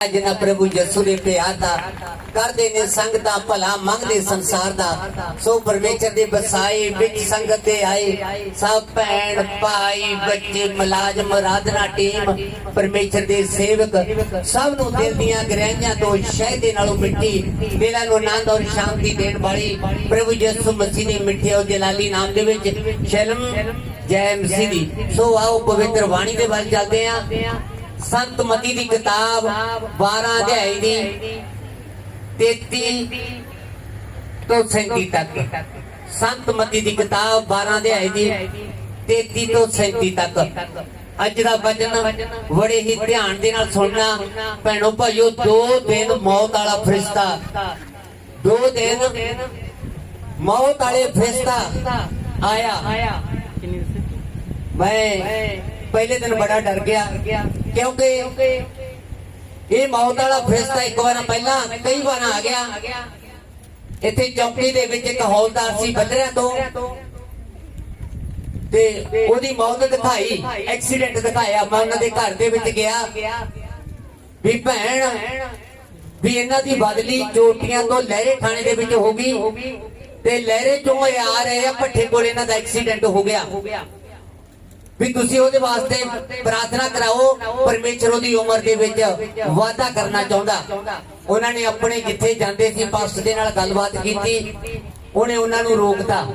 ਜਿਨ੍ਹਾਂ ਪ੍ਰਭੂ ਯਿਸੂ ਦੇ ਪਿਆਰ ਦਾ ਕਰਦੇ ਨੇ ਸੰਗ ਭਲਾ, ਮੰਗਦੇ ਸੰਸਾਰ ਦਾ। ਸੋ ਪਰਮੇਸ਼ਰ ਦੇ ਬਸਾਏ ਵਿੱਚ ਸੰਗਤ ਤੇ ਆਏ। ਸਭ ਭੈਣ, ਭਾਈ, ਬੱਚੇ, ਮੁਲਾਜ਼ਮ ਰਾਧਨਾ ਟੀਮ, ਪਰਮੇਸ਼ਰ ਦੇ ਸੇਵਕ, ਸਭ ਨੂੰ ਦਿਲ ਦੀਆਂ ਗਹਿਰਾਈਆਂ ਤੋਂ ਸ਼ਹਿਦ ਦੇ ਨਾਲੋਂ ਮਿੱਟੀ ਦਿਲਾਂ ਨੂੰ ਆਨੰਦ ਔਰ ਸ਼ਾਂਤੀ ਦੇਣ ਵਾਲੀ ਪ੍ਰਭੂ ਯਿਸੂ ਮਸੀਹ ਦੇ ਮਿੱਠੇ ਔਰ ਜਲਾਲੀ ਨਾਮ ਦੇ ਵਿੱਚ ਸ਼ਲਮ ਜੈ ਮਸੀਹ ਦੀ। ਸੋ ਆਓ ਪਵਿੱਤਰ ਬਾਣੀ ਦੇ ਵੱਲ ਚੱਲਦੇ ਆਂ। ਸੰਤ ਮਤੀ ਦੀ ਕਿਤਾਬ 12 ਅਧਿਆਇ ਦੀ 33 ਤੋਂ 37 ਤੱਕ। ਸੰਤ ਮਤੀ ਦੀ ਕਿਤਾਬ 12 ਅਧਿਆਇ ਦੀ 33 ਤੋਂ 37 ਤੱਕ। ਅੱਜ ਦਾ ਵਚਨ ਬੜੇ ਹੀ ਧਿਆਨ ਦੇ ਨਾਲ ਸੁਣਨਾ। ਭੈਣੋ ਭਾਈਓ ਦੋ ਦਿਨ ਮੌਤ ਵਾਲਾ ਫਰਿਸ਼ਤਾ। ਦੋ ਦਿਨ ਮੌਤ ਵਾਲੇ ਫਰਿਸ਼ਤਾ ਆਇਆ। ਮੈਂ ਪਹਿਲੇ ਦਿਨ ਬੜਾ ਡਰ ਗਿਆ। ਕਿਉਂਕਿ ਇਹ ਮੌਤ ਵਾਲਾ ਫਰਿਸ਼ਤਾ ਇੱਕ ਵਾਰ ਪਹਿਲਾਂ ਕਈ ਵਾਰ ਆ ਗਿਆ। ਇੱਥੇ ਚੌਕੀ ਦੇ ਵਿੱਚ ਇੱਕ ਹੌਲਦਾਰ ਸੀ ਬੱਦਰਿਆਂ ਤੋਂ। ਤੇ ਉਹਦੀ ਮੌਤ ਦਿਖਾਈ, ਐਕਸੀਡੈਂਟ ਦਿਖਾਇਆ। ਮੈਂ ਉਹਨਾਂ ਦੇ ਘਰ ਦੇ ਵਿੱਚ ਗਿਆ। ਵੀ ਭੈਣ, ਵੀ ਇਹਨਾਂ ਦੀ ਬਦਲੀ ਚੋਟੀਆਂ ਤੋਂ ਲਹਿਰੇ ਥਾਣੇ ਦੇ ਵਿੱਚ ਹੋ ਗਈ। ਤੇ ਲਹਿਰੇ ਚੋਂ ਇਹ ਆ ਰਹੇ ਆ, ਭੱਠੇ ਕੋਲ ਇਹਨਾਂ ਦਾ ਐਕਸੀਡੈਂਟ ਹੋ ਗਿਆ। ਵੀ ਤੁਸੀਂ ਉਹਦੇ ਵਾਸਤੇ ਪ੍ਰਾਰਥਨਾ ਕਰਾਓ ਪਰਮੇਸ਼ਰ ਉਹਦੀ ਉਮਰ ਦੇ ਵਿੱਚ ਵਾਅਦਾ ਕਰਨਾ ਚਾਹੁੰਦਾ। ਉਹਨਾਂ ਨੇ ਆਪਣੇ ਜਿੱਥੇ ਜਾਂਦੇ ਸੀ ਪਾਸਟਰ ਦੇ ਨਾਲ ਗੱਲਬਾਤ ਕੀਤੀ। ਉਹਨੇ ਉਹਨਾਂ ਨੂੰ ਰੋਕਤਾ।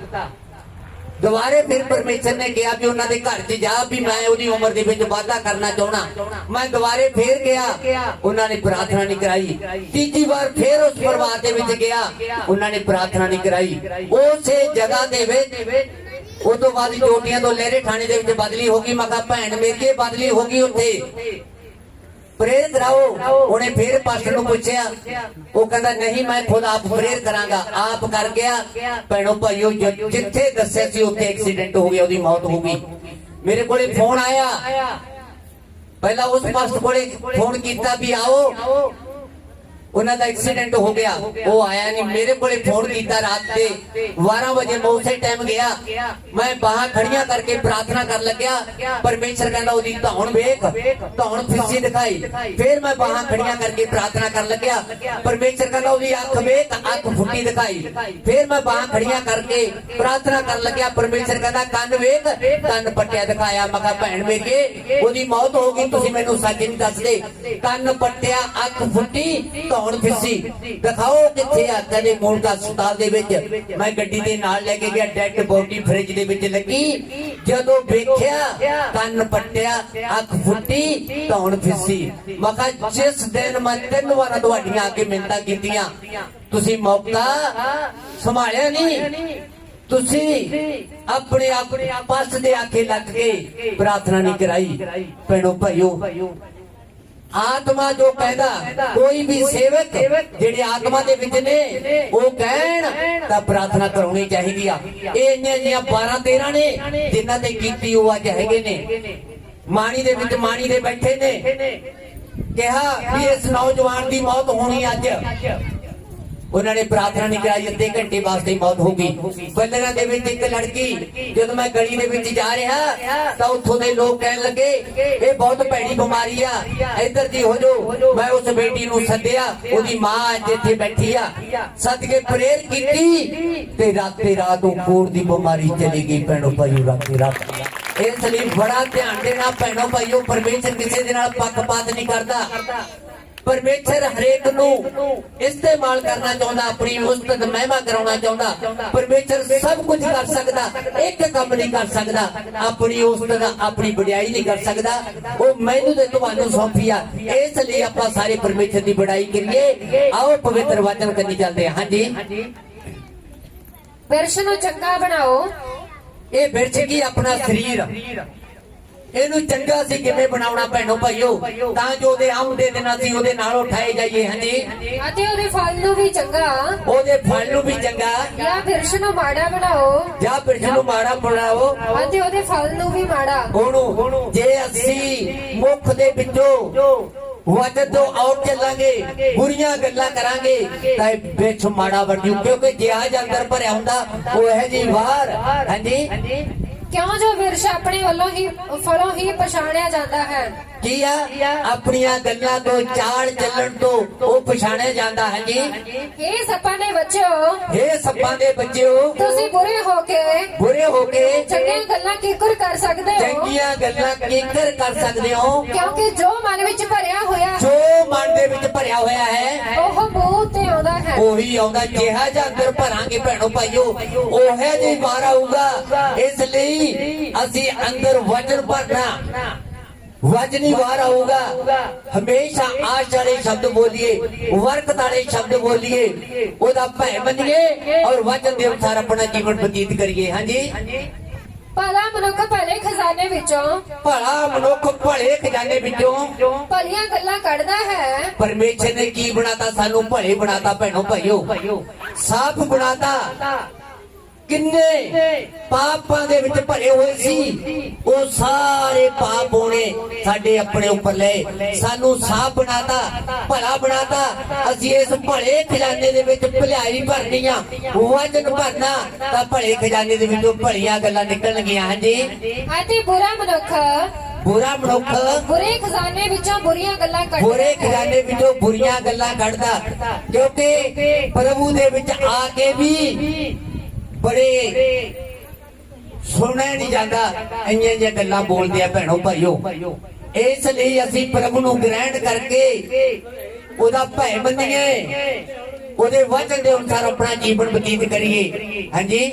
ਦੁਬਾਰੇ ਫਿਰ ਪਰਮੇਸ਼ਰ ਨੇ ਕਿਹਾ ਵੀ ਉਹਨਾਂ ਦੇ ਘਰ 'ਚ ਜਾ ਵੀ ਮੈਂ ਉਹਦੀ ਉਮਰ ਦੇ ਵਿੱਚ ਵਾਧਾ ਕਰਨਾ ਚਾਹਣਾ ਮੈਂ ਦੁਬਾਰੇ ਫੇਰ ਗਿਆ ਉਹਨਾਂ ਨੇ ਪ੍ਰਾਰਥਨਾ ਨਹੀਂ ਕਰਾਈ। ਤੀਜੀ ਵਾਰ ਫੇਰ ਉਸ ਪਰਿਵਾਰ ਦੇ ਵਿੱਚ ਗਿਆ, ਉਹਨਾਂ ਨੇ ਪ੍ਰਾਰਥਨਾ ਨਹੀਂ ਕਰਾਈ। ਉਸੇ ਜਗ੍ਹਾ ਦੇ ਵਿੱਚ ਉਹ ਤੋਂ ਬਾਅਦ ਚੋਟੀਆਂ ਤੋਂ ਲਹਿਰੇ ਥਾਣੇ ਦੇ ਵਿੱਚ ਬਦਲੀ ਹੋ ਗਈ, ਮੈਂ ਭੈਣ ਮੇਰੀ ਬਦਲੀ ਹੋ ਗਈ ਉੱਥੇ। ਪ੍ਰੇਰ ਕਰਾਓ ਉਹਨੇ ਫੇਰ ਪਾਸਟਰ ਨੂੰ ਪੁੱਛਿਆ, ਉਹ ਕਹਿੰਦਾ, ਨਹੀਂ, ਮੈਂ ਖੁਦ ਆਪ ਪ੍ਰੇਰ ਕਰਾਂਗਾ। ਆਪ ਕਰ ਗਿਆ। ਭੈਣੋ ਭਾਈਓ ਜਿੱਥੇ ਦੱਸਿਆ ਸੀ, ਉੱਥੇ ਐਕਸੀਡੈਂਟ ਹੋ ਗਿਆ, ਉਹਦੀ ਮੌਤ ਹੋ ਗਈ। ਮੇਰੇ ਕੋਲੇ ਫੋਨ ਆਇਆ। ਪਹਿਲਾਂ ਉਸ ਪਾਸਟਰ ਕੋਲੇ ਫੋਨ ਕੀਤਾ ਵੀ ਆਓ। ਉਹਨਾਂ ਦਾ ਐਕਸੀਡੈਂਟ ਹੋ ਗਿਆ। ਉਹ ਆਇਆ ਨਹੀਂ। ਮੇਰੇ ਕੋਲੇ ਫੋਨ ਕੀਤਾ ਰਾਤ ਦੇ 12 ਵਜੇ। ਮੈਂ ਉਸੇ ਟਾਈਮ ਗਿਆ। ਮੈਂ ਬਾਹਾਂ ਖੜੀਆਂ ਕਰਕੇ ਪ੍ਰਾਰਥਨਾ ਕਰਨ ਲੱਗਿਆ। ਪਰਮੇਸ਼ਰ ਕਹਿੰਦਾ, ਉਹਦੀ ਧੌਣ ਵੇਖ। ਧੌਣ ਫਿੱਸੀ ਦਿਖਾਈ। ਫਿਰ ਮੈਂ ਬਾਹਾਂ ਖੜੀਆਂ ਕਰਕੇ ਪ੍ਰਾਰਥਨਾ ਕਰਨ ਲੱਗਿਆ। ਪਰਮੇਸ਼ਰ ਕਹਿੰਦਾ, ਉਹਦੀ ਅੱਖ ਵੇਖ। ਅੱਖ ਫੁੱਟੀ ਦਿਖਾਈ। ਫਿਰ ਮੈਂ ਬਾਹਾਂ ਖੜੀਆਂ ਕਰਕੇ ਪ੍ਰਾਰਥਨਾ ਕਰਨ ਲੱਗਿਆ। ਪਰਮੇਸ਼ਰ ਕਹਿੰਦਾ, ਕੰਨ ਵੇਖ। ਕੰਨ ਪੱਟਿਆ ਦਿਖਾਇਆ। ਮੈਂ ਕਿਹਾ, ਭੈਣ ਮੇਰੀਏ, ਉਹਦੀ ਮੌਤ ਹੋ ਗਈ। ਤੁਸੀਂ ਮੈਨੂੰ ਸੱਚ ਨਹੀਂ ਦੱਸਦੇ। ਕੰਨ ਪੱਟਿਆ, ਅੱਖ ਫੁੱਟੀ, ਧੌਣ ਫਿੱਸੀ ਦਿਖਾਓ ਕਿੱਥੇ ਆ ਤੇਰੇ ਮੂਲ ਦਾ ਹਸਪਤਾਲ ਦੇ ਵਿੱਚ। ਮੈਂ ਗੱਡੀ ਦੇ ਨਾਲ ਲੈ ਕੇ ਗਿਆ, ਡੈੱਡ ਬੋਡੀ ਫ੍ਰਿਜ ਦੇ ਵਿੱਚ ਲੱਗੀ। ਜਦੋਂ ਵੇਖਿਆ, ਕੰਨ ਪੱਟਿਆ, ਅੱਖ ਫੁੱਟੀ ਧੌਣ ਫਿੱਸੀ ਮੈਂ ਜਿਸ ਦਿਨ ਮੈਂ ਤਿੰਨ ਵਾਰਾਂ ਤੁਹਾਡੀਆਂ ਆ ਕੇ ਮਿੰਤਾ ਕੀਤੀਆਂ, ਤੁਸੀਂ ਮੌਕਾ ਸੰਭਾਲਿਆ ਨਹੀਂ। ਤੁਸੀਂ ਆਪਣੇ ਆਪਣੇ ਪਾਸ ਦੇ ਆਖੇ ਲੱਗ ਕੇ ਪ੍ਰਾਰਥਨਾ ਨਹੀਂ ਕਰਾਈ। ਭੈਣੋ ਭਾਈਓ ਆਤਮਾ ਜੋ ਕਹਿੰਦਾ ਕੋਈ ਵੀ ਸੇਵਕ ਜਿਹੜੇ ਆਤਮਾ ਦੇ ਵਿੱਚ ਨੇ ਉਹ ਕਹਿਣ ਤਾਂ ਪ੍ਰਾਰਥਨਾ ਕਰਾਉਣੀ ਚਾਹੀਦੀ ਆ। ਇਹ ਇੰਨੀਆਂ ਜੀਆਂ 12 13 ਨੇ ਜਿਨ੍ਹਾਂ ਤੇ ਕੀਤੀ ਉਹ ਅੱਜ ਹੈਗੇ ਨੇ। ਮਾਣੀ ਦੇ ਵਿੱਚ ਮਾਣੀ ਦੇ ਬੈਠੇ ਨੇ। ਕਿਹਾ ਵੀ ਇਸ ਨੌਜਵਾਨ ਦੀ ਮੌਤ ਹੋਣੀ ਅੱਜ। ਉਹਨਾਂ ਨੇ ਪ੍ਰਾਰਥਨਾ ਨਹੀਂ ਕਰਾਈ, ਅੱਧੇ ਘੰਟੇ ਵਾਸਤੇ ਮੌਤ ਹੋ ਗਈ। ਬੱਲਰਾਂ ਦੇ ਵਿੱਚ ਇੱਕ ਲੜਕੀ, ਜਦੋਂ ਮੈਂ ਗਲੀ ਦੇ ਵਿੱਚ ਜਾ ਰਿਹਾ, ਤਾਂ ਉੱਥੋਂ ਦੇ ਲੋਕ ਕਹਿਣ ਲੱਗੇ, ਇਹ ਬਹੁਤ ਭੈੜੀ ਬਿਮਾਰੀ ਆ, ਇੱਧਰ ਦੀ ਹੋ ਜੋ ਮੈਂ ਉਸ ਬੇਟੀ ਨੂੰ ਸੱਦਿਆ, ਉਹਦੀ ਮਾਂ ਅੱਜ ਇੱਥੇ ਬੈਠੀ ਆ। ਸੱਦ ਕੇ ਪ੍ਰੇਰ ਕੀਤੀ ਤੇ ਰਾਤੇ ਰਾਤ ਉਹ ਕੋੜ ਦੀ ਬਿਮਾਰੀ ਚਲੀ ਗਈ, ਭੈਣੋ ਭਾਈਓ, ਰਾਤੇ ਰਾਤ। ਇਸ ਲਈ ਬੜਾ ਧਿਆਨ ਦੇਣਾ, ਭੈਣੋ ਭਾਈਓ, ਪਰਮੇਸ਼ਰ ਕਿਸੇ ਦੇ ਨਾਲ ਪੱਖਪਾਤ ਨਹੀਂ ਕਰਦਾ। ਪਰਮੇਸ਼ਰ ਹਰੇਕ ਨੂੰ ਇਸਤੇਮਾਲ ਕਰਨਾ ਚਾਹੁੰਦਾ ਆਪਣੀ ਉਸਤਤ ਮਹਿਮਾ ਕਰਾਉਣਾ ਚਾਹੁੰਦਾ ਪਰਮੇਸ਼ਰ ਸਭ ਕੁਝ ਕਰ ਸਕਦਾ ਇੱਕ ਕੰਮ ਨਹੀਂ ਕਰ ਸਕਦਾ ਆਪਣੀ ਉਸਤਤ ਆਪਣੀ ਵਡਿਆਈ ਨਹੀਂ ਕਰ ਸਕਦਾ। ਉਹ ਮੈਨੂੰ ਤੇ ਤੁਹਾਨੂੰ ਸੌਂਪੀ ਆ। ਇਸ ਲਈ ਆਪਾਂ ਸਾਰੇ ਪਰਮੇਸ਼ਰ ਦੀ ਵਡਾਈ ਕਰੀਏ। ਆਓ ਪਵਿੱਤਰ ਵਚਨ ਕਰਨੀ ਚੱਲਦੇ ਹਾਂ। ਹਾਂਜੀ। ਬਿਰਸ਼ ਨੂੰ ਚੰਗਾ ਬਣਾਓ। ਇਹ ਬਿਰਛ ਕੀ ਆਪਣਾ ਸਰੀਰ? ਇਹਨੂੰ ਚੰਗਾ ਸੀ ਕਿਵੇਂ ਬਣਾਉਣਾ ਭੈਣੋ ਭਾਈਓ? ਤਾਂ ਜੋ ਉਹਦੇ ਆਮ ਦੇ ਦਿਨਾਂ ਸੀ ਉਹਦੇ ਨਾਲ ਉਠਾਏ ਜਾਈਏ ਹਾਂਜੀ? ਅਤੇ ਉਹਦੇ ਫਲ ਨੂੰ ਵੀ ਚੰਗਾ। ਉਹਦੇ ਫਲ ਨੂੰ ਵੀ ਚੰਗਾ। ਜਾਂ ਬਿਰਸ਼ ਨੂੰ ਮਾੜਾ ਬਣਾਓ। ਜਾਂ ਬਿਰਛ ਨੂੰ ਮਾੜਾ ਬਣਾਓ। ਅਤੇ ਉਹਦੇ ਫਲ ਨੂੰ ਵੀ ਮਾੜਾ। ਉਹਨੂੰ ਜੇ ਅਸੀਂ ਮੁਖ ਦੇ ਵਿੱਚੋਂ ਵਜਨ ਤੋਂ ਆਉਟ ਚੱਲਾਂਗੇ ਬੁਰੀਆਂ ਗੱਲਾਂ ਕਰਾਂਗੇ ਤਾਂ ਇਹ ਵਿੱਚ ਮਾੜਾ ਬਣ। ਜੂ ਕਿਉਂਕਿ ਜਿਆਜ ਅੰਦਰ ਭਰਿਆ ਹੁੰਦਾ ਉਹ ਹੈ ਜੀ ਬਾਹਰ ਹਾਂਜੀ? ਕਿਉਂ ਜੋ ਵਿਰਸ਼ ਆਪਣੇ ਵੱਲੋਂ ਹੀ ਫਲੋਂ ਹੀ ਪਛਾਣਿਆ ਜਾਂਦਾ ਹੈ? ਕੀ ਆ? ਆਪਣੀਆਂ ਗੱਲਾਂ ਤੋਂ ਚਾਲ ਚੱਲਣ ਤੋਂ ਉਹ ਪਛਾਣਿਆ ਜਾਂਦਾ ਹੈ ਜੀ। ਇਹ ਸੱਪਾਂ ਦੇ ਬੱਚਿਓ ਇਹ ਸੱਪਾਂ ਦੇ ਬੱਚਿਓ ਤੁਸੀਂ ਬੁਰੇ ਹੋ ਕੇ ਬੁਰੇ ਹੋ ਕੇ ਚੰਗੀਆਂ ਗੱਲਾਂ ਕਿੱਕਰ ਕਰ ਸਕਦੇ ਹੋ। ਚੰਗੀਆਂ ਗੱਲਾਂ ਕਿੱਕਰ ਕਰ ਸਕਦੇ ਹੋ। ਕਿਉਂਕਿ ਜੋ ਮਨ ਵਿੱਚ ਭਰਿਆ ਹੋਇਆ ਜੋ ਮਨ ਦੇ ਵਿੱਚ ਭਰਿਆ ਹੋਇਆ ਹੈ ਉਹ ਮੂੰਹ ਤੇ ਆਉਂਦਾ ਹੈ। ਉਹੀ ਆਉਂਦਾ। ਜਿਹਾ ਜਾਂ ਅੰਦਰ ਭਰਾਂਗੇ ਭੈਣੋ ਭਾਈਓ ਉਹੇ ਜੀ ਬਾਹਰ ਆਊਗਾ। ਇਸ ਲਈ ਅਸੀਂ ਅੰਦਰ ਵਚਨ ਭਰਨਾ। ਹੀ ਬਾਹਰ ਆਊਗਾ ਹਮੇਸ਼ਾ ਆਸ਼ ਵਾਲੇ ਸ਼ਬਦ ਬੋਲੀਏ ਵਰਕ ਵਾਲੇ ਸ਼ਬਦ ਬੋਲੀਏ ਉਹਦਾ ਭੈ ਮੰਨੀਏ ਔਰ ਵਚਨ ਦੇ ਅਨੁਸਾਰ ਆਪਣਾ ਜੀਵਨ ਬਤੀਤ ਕਰੀਏ। ਹਾਂਜੀ? ਭਲਾ ਮਨੁੱਖ ਭਲੇ ਖਜ਼ਾਨੇ ਵਿੱਚੋਂ ਭਲਾ ਮਨੁੱਖ ਭਲੇ ਖਜ਼ਾਨੇ ਵਿੱਚੋਂ। ਭਲੀਆਂ ਗੱਲਾਂ ਕੱਢਦਾ ਹੈ। ਪਰਮੇਸ਼ਰ ਨੇ ਕੀ ਬਣਾਤਾ? ਸਾਨੂੰ ਭਲੇ ਬਣਾਤਾ ਭੈਣੋ ਭਾਈਓ। ਸਾਫ਼ ਬਣਾਤਾ। ਕਿੰਨੇ ਪਾਪਾਂ ਦੇ ਵਿੱਚ ਭਰੇ ਹੋਏ ਸੀ? ਉਹ ਸਾਰੇ ਪਾਪ ਹੋਣੇ ਸਾਡੇ ਆਪਣੇ ਉੱਪਰ ਲਏ। ਸਾਨੂੰ ਸਾਫ਼ ਬਣਾਤਾ ਭਲਾ ਬਣਾਤਾ। ਅਸੀਂ ਇਸ ਭਲੇ ਖਜ਼ਾਨੇ ਦੇ ਵਿੱਚ ਭਲਾਈ ਭਰਨੀ ਆ ਵਜਨ ਭਰਨਾ ਤਾਂ ਭਲੇ ਖਜ਼ਾਨੇ ਦੇ ਵਿੱਚੋਂ ਭਲੀਆਂ ਗੱਲਾਂ ਨਿਕਲਣਗੀਆਂ ਹਾਂਜੀ? ਅਤੇ ਬੁਰਾ ਮਨੁੱਖ। ਬੁਰਾ ਮਨੁੱਖ? ਬੁਰੇ ਖਜ਼ਾਨੇ ਵਿੱਚੋਂ ਬੁਰੀਆਂ ਗੱਲਾਂ ਕੱਢਦਾ। ਬੁਰੇ। ਖਜ਼ਾਨੇ ਵਿੱਚੋਂ ਬੁਰੀਆਂ ਗੱਲਾਂ ਕੱਢਦਾ ਕਿਉਂਕਿ ਪ੍ਰਭੂ ਦੇ ਵਿੱਚ ਆ ਕੇ ਵੀ ਬੜੇ ਸੁਣਿਆ ਨਹੀਂ ਜਾਂਦਾ। ਇੰਨੀਆਂ ਜਿਹੀਆਂ ਗੱਲਾਂ ਬੋਲਦੇ ਆ ਭੈਣੋ ਭਾਈਓ। ਇਸ ਲਈ ਅਸੀਂ ਪ੍ਰਭੂ ਨੂੰ ਗ੍ਰਹਿਣ ਕਰਕੇ ਉਹਦਾ ਭੈ ਮੰਨੀਏ। ਉਹਦੇ ਵਚਨ ਦੇ ਅਨੁਸਾਰ ਆਪਣਾ ਜੀਵਨ ਬਤੀਤ ਕਰੀਏ। ਹਾਂਜੀ?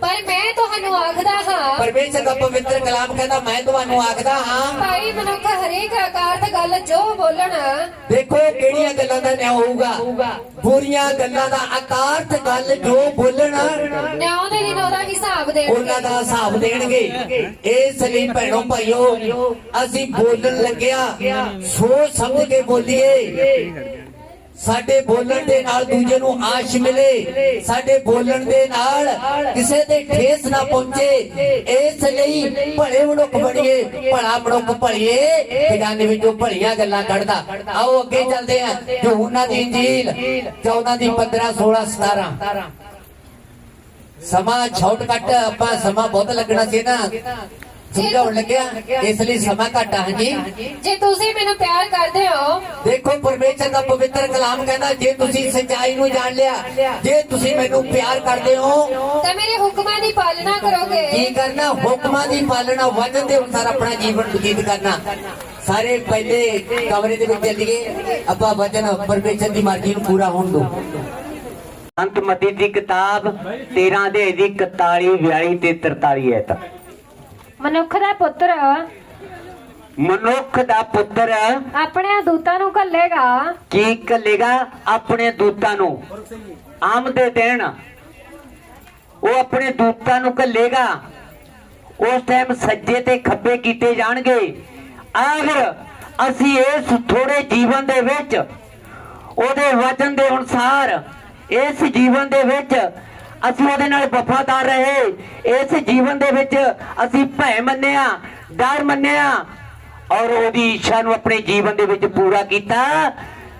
ਪਰ ਮੈਂ ਤੁਹਾਨੂੰ ਆਖਦਾ ਹਾਂ ਪਰਮੇਸ਼ਰ ਦਾ ਪਵਿੱਤਰ ਕਲਾਮ ਕਹਿੰਦਾ ਮੈਂ ਤੁਹਾਨੂੰ ਆਖਦਾ ਹਾਂ। ਭਾਈ ਮਨੁੱਖ ਹਰੇਕ ਆਕਾਰ ਤੇ ਗੱਲ ਜੋ ਬੋਲਣ ਦੇਖੋ ਕਿਹੜੀਆਂ ਗੱਲਾਂ ਦਾ ਨਿਆਂ ਹੋਊਗਾ। ਬੁਰੀਆਂ ਗੱਲਾਂ ਦਾ ਆਕਾਰ ਤੇ ਗੱਲ ਜੋ ਬੋਲਣ ਨਿਆਂ ਦੇ ਦਿਨ ਉਹਦਾ ਹਿਸਾਬ ਦੇਣਗੇ। ਉਹਨਾਂ ਦਾ ਹਿਸਾਬ ਦੇਣਗੇ। ਇਸ ਲਈ ਭੈਣੋ ਭਾਈਓ ਅਸੀਂ ਬੋਲਣ ਲੱਗਿਆ। ਸੋਚ ਸਮਝ ਕੇ ਬੋਲੀਏ। ਸਾਡੇ ਬੋਲਣ ਦੇ ਨਾਲ ਦੂਜੇ ਨੂੰ ਆਸ਼ ਮਿਲੇ। ਸਾਡੇ ਬੋਲਣ ਦੇ ਨਾਲ ਕਿਸੇ ਤੇ ਠੇਸ ਨਾ ਪਹੁੰਚੇ। ਇਸ ਲਈ ਭਲੇ ਮਨੁੱਖ ਬਣੀਏ, ਭਲਾ ਮਨੁੱਖ ਭਲੀਏ। ਖਜ਼ਾਨੇ ਵਿੱਚੋਂ ਭਲੀਆਂ ਗੱਲਾਂ ਕੱਢਦਾ। ਆਓ ਅੱਗੇ ਚੱਲਦੇ ਹਾਂ। ਯਹੂਨਾ ਦੀ ਇੰਜੀਲ 14 ਦੀ 15 16 17 ਸਮਾਂ ਸ਼ਾਰਟਕਟ ਆਪਾਂ ਸਮਾਂ ਬਹੁਤ ਲੱਗਣਾ ਸੀ ਨਾ। ਸਮਝਾਉਣ ਲੱਗਿਆ ਇਸ ਲਈ ਸਮਾਂ ਘੱਟ ਆ ਹਾਂਜੀ। ਜੇ ਤੁਸੀਂ ਮੈਨੂੰ ਪਿਆਰ ਕਰਦੇ ਹੋ ਦੇਖੋ ਪਰਮੇਸ਼ਰ ਦਾ ਪਵਿੱਤਰ ਕਲਾਮ ਕਹਿੰਦਾ ਜੇ ਤੁਸੀਂ ਸੱਚਾਈ ਨੂੰ ਜਾਣ ਲਿਆ ਜੇ ਤੁਸੀਂ ਮੈਨੂੰ ਪਿਆਰ ਕਰਦੇ ਹੋ ਤਾਂ ਮੇਰੇ ਹੁਕਮਾਂ ਦੀ ਪਾਲਣਾ ਕੀ ਕਰੋਗੇ। ਕਰਨਾ? ਹੁਕਮਾਂ ਦੀ ਪਾਲਣਾ ਵਚਨ ਦੇ ਅਨੁਸਾਰ ਆਪਣਾ ਜੀਵਨ ਬਤੀਤ ਕਰਨਾ। ਸਾਰੇ ਪਹਿਲੇ ਕਮਰੇ ਦੇ ਵਿੱਚ ਚੱਲੀਏ ਆਪਾਂ ਵਚਨ ਪਰਮੇਸ਼ਰ ਦੀ ਮਰਜ਼ੀ ਨੂੰ ਪੂਰਾ ਹੋਣ ਦੋ। ਅੰਤਮਤੀ ਦੀ ਕਿਤਾਬ 13 ਦੇ ਦੀ 41 42 ਤੇ 43 ਹੈ ਤਾਂ ਮਨੁੱਖ ਦਾ ਪੁੱਤਰ ਮਨੁੱਖ ਦਾ ਪੁੱਤਰ ਆਪਣੇ ਦੂਤਾਂ ਨੂੰ ਘੱਲੇਗਾ। ਕੀ ਕੱਲੇਗਾ ਆਪਣੇ ਦੂਤਾਂ ਨੂੰ। ਆਮਦੇ ਦੇਣ ਉਹ ਆਪਣੇ ਦੂਤਾਂ ਨੂੰ ਕੱਲੇਗਾ ਉਸ ਟਾਈਮ ਸੱਜੇ ਤੇ ਖੱਬੇ ਕੀਤੇ ਜਾਣਗੇ। ਆਖਰ ਅਸੀਂ ਇਸ ਥੋੜੇ ਜੀਵਨ ਦੇ ਵਿੱਚ ਉਹਦੇ ਵਚਨ ਦੇ ਅਨੁਸਾਰ ਇਸ ਜੀਵਨ ਦੇ ਵਿੱਚ ਅਸੀਂ ਉਹਦੇ ਨਾਲ ਵਫਾਦਾਰ ਰਹੇ। ਇਸ ਜੀਵਨ ਦੇ ਵਿੱਚ ਅਸੀਂ ਭੈ ਮੰਨਿਆ ਡਰ ਮੰਨਿਆ ਔਰ ਉਹਦੀ ਇੱਛਾ ਨੂੰ ਆਪਣੇ ਜੀਵਨ ਦੇ ਵਿੱਚ ਪੂਰਾ ਕੀਤਾ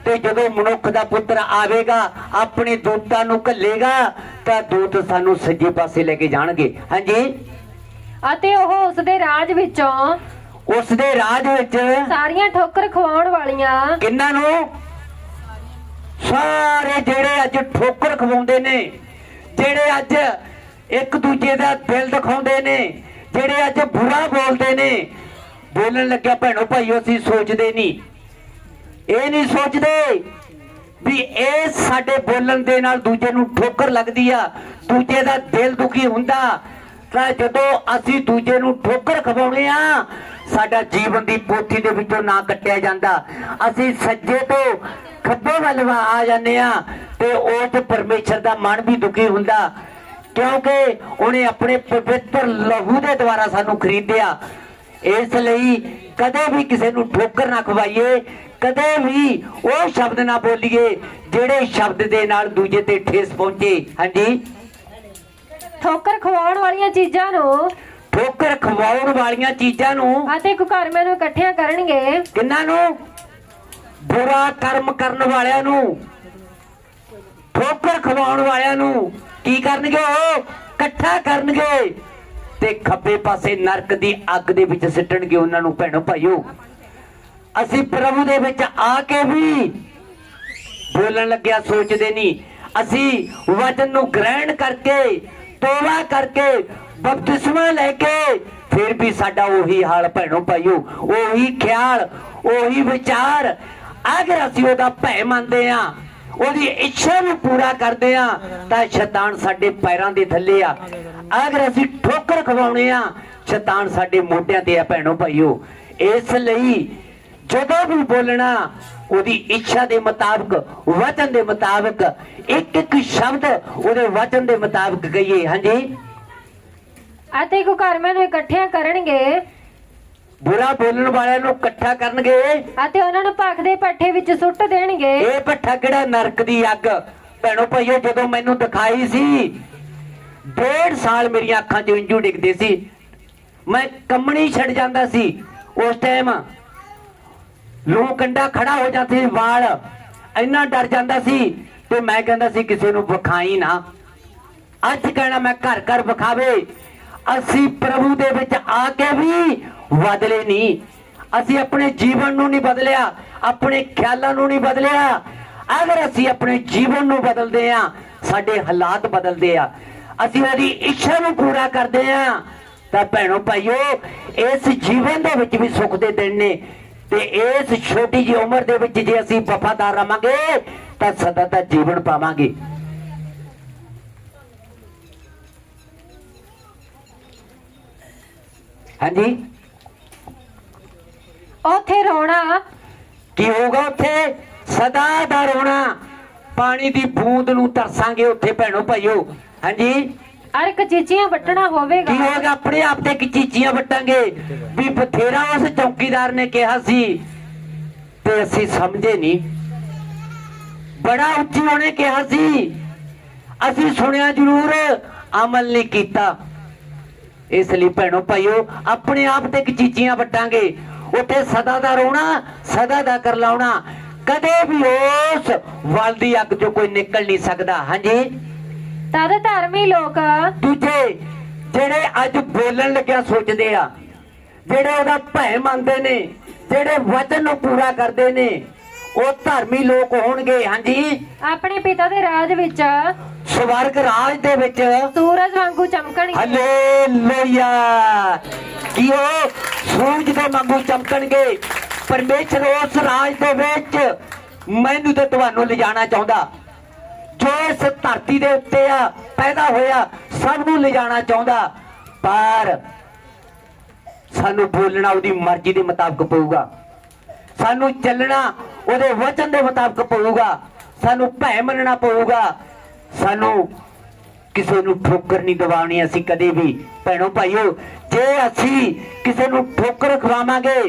ਤੇ ਜਦੋਂ ਮਨੁੱਖ ਦਾ ਪੁੱਤਰ ਆਵੇਗਾ ਆਪਣੇ ਦੂਤਾਂ ਨੂੰ ਘੱਲੇਗਾ ਤਾਂ ਦੂਤ ਸਾਨੂੰ ਸੱਜੇ ਪਾਸੇ ਲੈ ਕੇ ਜਾਣਗੇ। ਹਾਂਜੀ? ਅਤੇ ਉਹ ਉਸ ਦੇ ਰਾਜ ਵਿੱਚੋਂ ਉਸ ਦੇ ਰਾਜ ਵਿੱਚ ਸਾਰੀਆਂ ਠੋਕਰ ਖਵਾਉਣ ਵਾਲੀਆਂ ਕਿੰਨਾਂ ਨੂੰ? ਸਾਰੇ ਜਿਹੜੇ ਅੱਜ ਠੋਕਰ ਖਵਾਉਂਦੇ ਨੇ। ਜਿਹੜੇ ਅੱਜ ਇੱਕ ਦੂਜੇ ਦਾ ਦਿਲ ਦਿਖਾਉਂਦੇ ਨੇ, ਜਿਹੜੇ ਅੱਜ ਬੁਰਾ ਬੋਲਦੇ ਨੇ, ਬੋਲਣ ਲੱਗਿਆ, ਭੈਣੋ ਭਾਈਓ, ਅਸੀਂ ਸੋਚਦੇ ਨਹੀਂ। ਇਹ ਨਹੀਂ ਸੋਚਦੇ ਵੀ ਇਹ ਸਾਡੇ ਬੋਲਣ ਦੇ ਨਾਲ ਦੂਜੇ ਨੂੰ ਠੋਕਰ ਲੱਗਦੀ ਆ, ਦੂਜੇ ਦਾ ਦਿਲ ਦੁਖੀ ਹੁੰਦਾ। ਤਾਂ ਜਦੋਂ ਅਸੀਂ ਦੂਜੇ ਨੂੰ ਠੋਕਰ ਖਵਾਉਣੇ ਆ, ਸਾਡਾ ਜੀਵਨ ਦੀ ਪੋਥੀ ਦੇ ਵਿੱਚੋਂ ਨਾ ਕੱਟਿਆ ਜਾਂਦਾ। ਅਸੀਂ ਸੱਜੇ ਤੋਂ ਖੱਬੇ ਵੱਲ ਆ ਜਾਂਦੇ ਆ। ਤੇ ਉਹ ਤੇ ਪਰਮੇਸ਼ਰ ਦਾ ਮਨ ਵੀ ਦੁਖੀ ਹੁੰਦਾ ਕਿਉਂਕਿ ਉਹਨੇ ਆਪਣੇ ਪਵਿੱਤਰ ਲਹੂ ਦੇ ਦੁਆਰਾ ਸਾਨੂੰ ਖਰੀਦਿਆ। ਇਸ ਲਈ ਕਦੇ ਵੀ ਕਿਸੇ ਨੂੰ ਠੋਕਰ ਨਾ ਖਵਾਈਏ ਕਦੇ ਵੀ ਉਹ ਸ਼ਬਦ ਨਾ ਬੋਲੀਏ ਜਿਹੜੇ ਸ਼ਬਦ ਦੇ ਨਾਲ ਦੂਜੇ ਤੇ ਠੇਸ ਪਹੁੰਚੇ। ਹਾਂਜੀ? ਠੋਕਰ ਖਵਾਉਣ ਵਾਲੀਆਂ ਚੀਜ਼ਾਂ ਨੂੰ ਠੋਕਰ ਖਵਾਉਣ ਵਾਲੀਆਂ ਚੀਜ਼ਾਂ ਨੂੰ ਅਤੇ ਕੁਕਰਮੇ ਨੂੰ ਇਕੱਠਿਆਂ ਕਰਨਗੇ। ਕਿੰਨਾਂ ਨੂੰ? ਬੁਰਾ ਕਰਮ ਕਰਨ ਵਾਲਿਆਂ ਨੂੰ। ਠੋਕਰ ਖਵਾਉਣ ਵਾਲਿਆਂ ਨੂੰ ਕੀ ਕਰਨਗੇ ਉਹ? ਇਕੱਠਾ ਕਰਨਗੇ। ਤੇ ਖੱਬੇ ਪਾਸੇ ਨਰਕ ਦੀ ਅੱਗ ਦੇ ਵਿੱਚ ਸਿੱਟਣਗੇ ਉਹਨਾਂ ਨੂੰ ਭੈਣੋ ਭਾਈਓ। ਅਸੀਂ ਪ੍ਰਭੂ ਦੇ ਵਿੱਚ ਆ ਕੇ ਵੀ ਬੋਲਣ ਲੱਗਿਆ, ਸੋਚਦੇ ਨਹੀਂ। ਅਸੀਂ ਵਚਨ ਨੂੰ ਗ੍ਰਹਿਣ ਕਰਕੇ, ਤੋਬਾ ਕਰਕੇ, ਬਪਤਿਸਮਾ ਲੈ ਕੇ, ਫਿਰ ਵੀ ਸਾਡਾ ਉਹੀ ਹਾਲ ਭੈਣੋ ਭਾਈਓ, ਉਹੀ ਖਿਆਲ, ਉਹੀ ਵਿਚਾਰ। ਅਗਰ ਅਸੀਂ ਉਹਦਾ ਭੈ ਮੰਨਦੇ ਆ ਉਹਦੀ ਇੱਛਾ ਨੂੰ ਪੂਰਾ ਕਰਦੇ ਆ, ਤਾਂ ਸ਼ੈਤਾਨ ਸਾਡੇ ਪੈਰਾਂ ਦੇ ਥੱਲੇ ਆ। ਅਗਰ ਅਸੀਂ ਠੋਕਰ ਖਵਾਉਣੇ ਆ, ਸ਼ੈਤਾਨ ਸਾਡੇ ਮੋਢਿਆਂ ਤੇ ਆ ਭੈਣੋ ਭਾਈਓ। ਇਸ ਲਈ ਜਦੋਂ ਵੀ ਬੋਲਣਾ, ਉਹਦੀ ਇੱਛਾ ਦੇ ਮੁਤਾਬਕ, ਵਚਨ ਦੇ ਮੁਤਾਬਕ ਇੱਕ ਇੱਕ ਸ਼ਬਦ ਉਹਦੇ ਵਚਨ ਦੇ ਮੁਤਾਬਕ ਕਹੀਏ। ਹਾਂਜੀ? ਅਤੇ ਘਰ ਮੈਨੂੰ ਇਕੱਠਿਆਂ ਕਰਨਗੇ। ਬੁਰਾ ਬੋਲਣ ਵਾਲਿਆਂ ਨੂੰ ਇਕੱਠਾ ਕਰਨਗੇ ਅਤੇ ਉਹਨਾਂ ਨੂੰ ਭਖ ਦੇ ਪੱਠੇ ਵਿੱਚ ਸੁੱਟ ਦੇਣਗੇ। ਇਹ ਪੱਠਾ ਕਿਹੜਾ ਨਰਕ ਦੀ ਅੱਗ। ਭੈਣੋ ਭਾਈਓ ਜਦੋਂ ਮੈਨੂੰ ਦਿਖਾਈ ਸੀ ਡੇਢ ਸਾਲ ਮੇਰੀਆਂ ਅੱਖਾਂ 'ਚ ਇੰਜੂ ਡਿੱਗਦੇ ਸੀ। ਮੈਂ ਕੰਮਣੀ ਛੱਡ ਜਾਂਦਾ ਸੀ। ਉਸ ਟਾਈਮ ਲੂ ਕੰਡਾ ਖੜਾ ਹੋ ਜਾਂਦੇ ਸੀ ਵਾਲ ਇੰਨਾ ਡਰ ਜਾਂਦਾ ਸੀ ਤੇ ਮੈਂ ਕਹਿੰਦਾ ਸੀ ਕਿਸੇ ਨੂੰ ਵਿਖਾਈ ਨਾ। ਅੱਜ ਕਹਿਣਾ ਮੈਂ ਘਰ ਘਰ ਵਿਖਾਵੇ। ਅਸੀਂ ਪ੍ਰਭੂ ਦੇ ਵਿੱਚ ਆ ਕੇ ਵੀ ਬਦਲੇ ਨਹੀਂ। ਅਸੀਂ ਆਪਣੇ ਜੀਵਨ ਨੂੰ ਨਹੀਂ ਬਦਲਿਆ, ਆਪਣੇ ਖਿਆਲਾਂ ਨੂੰ ਨਹੀਂ ਬਦਲਿਆ। ਅਗਰ ਅਸੀਂ ਆਪਣੇ ਜੀਵਨ ਨੂੰ ਬਦਲਦੇ ਆ ਸਾਡੇ ਹਾਲਾਤ ਬਦਲਦੇ ਆ। ਅਸੀਂ ਉਹਦੀ ਇੱਛਾ ਨੂੰ ਪੂਰਾ ਕਰਦੇ ਆ ਤਾਂ ਭੈਣੋ ਭਾਈਓ, ਇਸ ਜੀਵਨ ਦੇ ਵਿੱਚ ਵੀ ਸੁੱਖ ਦੇ ਦਿਨ ਨੇ। ਤੇ ਇਸ ਛੋਟੀ ਜਿਹੀ ਉਮਰ ਦੇ ਵਿੱਚ ਜੇ ਅਸੀਂ ਵਫਾਦਾਰ ਰਵਾਂਗੇ, ਤਾਂ ਸਦਾ ਦਾ ਜੀਵਨ ਪਾਵਾਂਗੇ। ਹਾਂਜੀ? ਉੱਥੇ ਰੋਣਾ। ਕੀ ਹੋਊਗਾ ਉੱਥੇ? ਸਦਾ ਦਾ ਰੋਣਾ। ਪਾਣੀ ਦੀ ਬੂੰਦ ਨੂੰ ਤਰਸਾਂਗੇ ਉੱਥੇ ਭੈਣੋ ਭਾਈਓ। ਹਾਂਜੀ? ਅਰ ਕਚੀਚੀਆਂ ਵੱਟਣਾ ਹੋਵੇਗਾ। ਕੀ ਹੋਏਗਾ? ਆਪਣੇ ਆਪ ਤੇ ਕਿ ਚੀਚੀਆਂ ਵਟਾਂਗੇ। ਵੀ ਬਥੇਰਾ ਉਸ ਚੌਕੀਦਾਰ ਨੇ ਕਿਹਾ ਸੀ। ਤੇ ਅਸੀਂ ਸਮਝੇ ਨਹੀਂ। ਬੜਾ ਉੱਚੀ ਉਹਨੇ ਕਿਹਾ ਸੀ। ਅਸੀਂ ਸੁਣਿਆ ਜ਼ਰੂਰ ਅਮਲ ਨਹੀਂ ਕੀਤਾ। ਇਸ ਲਈ ਭੈਣੋ ਭਾਈਓ ਆਪਣੇ ਆਪ ਤੇ ਕਿ ਚੀਚੀਆਂ ਵਟਾਂਗੇ। ਉੱਥੇ ਸਦਾ ਦਾ ਰੋਣਾ ਸਦਾ ਦਾ ਕਰਲਾਉਣਾ ਕਦੇ ਵੀ ਉਸ ਵੱਲ ਦੀ ਅੱਗ ਚੋਂ ਕੋਈ ਨਿਕਲ ਨਹੀਂ ਸਕਦਾ। ਹਾਂਜੀ? ਤਦ ਧਰਮੀ ਲੋਕ ਦੂਜੇ ਜਿਹੜੇ ਅੱਜ ਬੋਲਣ ਲੱਗਿਆ ਸੋਚਦੇ ਆ ਜਿਹੜੇ ਉਹਦਾ ਭੈ ਮੰਨਦੇ ਨੇ ਜਿਹੜੇ ਵਚਨ ਨੂੰ ਪੂਰਾ ਕਰਦੇ ਨੇ ਉਹ ਧਰਮੀ ਲੋਕ ਹੋਣਗੇ। ਹਾਂਜੀ? ਆਪਣੇ ਪਿਤਾ ਦੇ ਰਾਜ ਵਿੱਚ ਸਵਰਗ ਰਾਜ ਦੇ ਵਿੱਚ ਸੂਰਜ ਵਾਂਗੂ ਚਮਕਣਗੇ। ਹਲੇਲੂਇਆ ਕੀ ਉਹ ਸੂਰਜ ਦੇ ਵਾਂਗੂ ਚਮਕਣਗੇ। ਪਰਮੇਸ਼ਰ ਉਸ ਰਾਜ ਦੇ ਵਿੱਚ ਮੈਨੂੰ ਤੇ ਤੁਹਾਨੂੰ ਲਿਜਾਣਾ ਚਾਹੁੰਦਾ। ਜੋ ਇਸ ਧਰਤੀ ਦੇ ਉੱਤੇ ਆ, ਪੈਦਾ ਹੋਇਆ, ਸਭ ਨੂੰ ਲਿਜਾਣਾ ਚਾਹੁੰਦਾ। ਪਰ ਸਾਨੂੰ ਬੋਲਣਾ ਉਹਦੀ ਮਰਜ਼ੀ ਦੇ ਮੁਤਾਬਕ ਪਊਗਾ। ਸਾਨੂੰ ਚੱਲਣਾ ਉਹਦੇ ਵਚਨ ਦੇ ਮੁਤਾਬਕ ਪਊਗਾ। ਸਾਨੂੰ ਭੈ ਮੰਨਣਾ ਪਊਗਾ। ਸਾਨੂੰ ਕਿਸੇ ਨੂੰ ਠੋਕਰ ਨਹੀਂ ਦਵਾਉਣੀ ਅਸੀਂ ਕਦੇ ਵੀ। ਭੈਣੋ ਭਾਈਓ ਜੇ ਅਸੀਂ ਕਿਸੇ ਨੂੰ ਠੋਕਰ ਖਵਾਵਾਂਗੇ,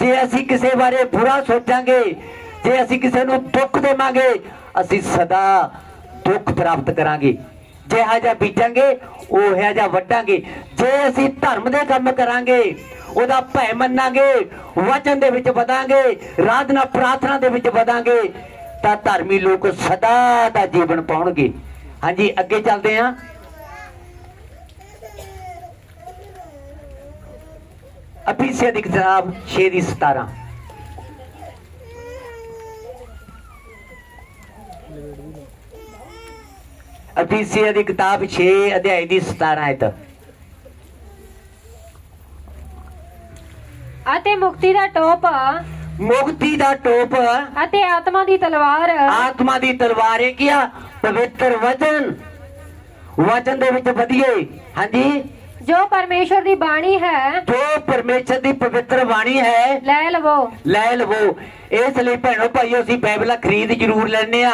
ਜੇ ਅਸੀਂ ਕਿਸੇ ਬਾਰੇ ਬੁਰਾ ਸੋਚਾਂਗੇ, ਜੇ ਅਸੀਂ ਕਿਸੇ ਨੂੰ ਦੁੱਖ ਦੇਵਾਂਗੇ, ਅਸੀਂ ਸਦਾ ਦੁੱਖ ਪ੍ਰਾਪਤ ਕਰਾਂਗੇ। ਜਿਹਾ ਜਿਹਾ ਬੀਜਾਂਗੇ, ਉਹ ਜਿਹਾ ਵੱਢਾਂਗੇ। ਜੇ ਅਸੀਂ ਧਰਮ ਦੇ ਕੰਮ ਕਰਾਂਗੇ, ਉਹਦਾ ਭੈ ਮੰਨਾਂਗੇ, ਵਚਨ ਦੇ ਵਿੱਚ ਵਧਾਂਗੇ ਰਾਧਨਾ ਪ੍ਰਾਰਥਨਾ ਦੇ ਵਿੱਚ ਵਧਾਂਗੇ, ਤਾਂ ਧਰਮੀ ਲੋਕ ਸਦਾ ਦਾ ਜੀਵਨ ਪਾਉਣਗੇ। ਹਾਂਜੀ, ਅੱਗੇ ਚੱਲਦੇ ਹਾਂ। ਅਪੀਸਿਆ ਦੀ ਕਿਤਾਬ 6 ਦੀ 17 ਅਪੀਸਿਆ ਦੀ ਕਿਤਾਬ 6 ਅਧਿਆਇ ਦੀ 17 ਆਇਤ ਅਤੇ ਮੁਕਤੀ ਦਾ ਟੋਪ ਮੁਕਤੀ ਦਾ ਟੋਪ ਅਤੇ ਆਤਮਾ ਦੀ ਤਲਵਾਰ ਆਤਮਾ ਦੀ ਤਲਵਾਰ ਹੈ ਕਿਆ ਪਵਿੱਤਰ ਵਚਨ ਵਚਨ ਦੇ ਵਿੱਚ ਵਧੀਏ ਹਾਂਜੀ ਜੋ ਪਰਮੇਸ਼ਵਰ ਦੀ ਬਾਣੀ ਹੈ ਜੋ ਪਰਮੇਸ਼ਰ ਦੀ ਪਵਿੱਤਰ ਬਾਣੀ ਹੈ ਲੈ ਲਵੋ। ਲੈ ਲਵੋ। ਇਸ ਲਈ ਭੈਣੋ ਭਾਈਓ ਅਸੀਂ ਬਾਈਬਲਾਂ ਖਰੀਦ ਜ਼ਰੂਰ ਲੈਣੇ ਆ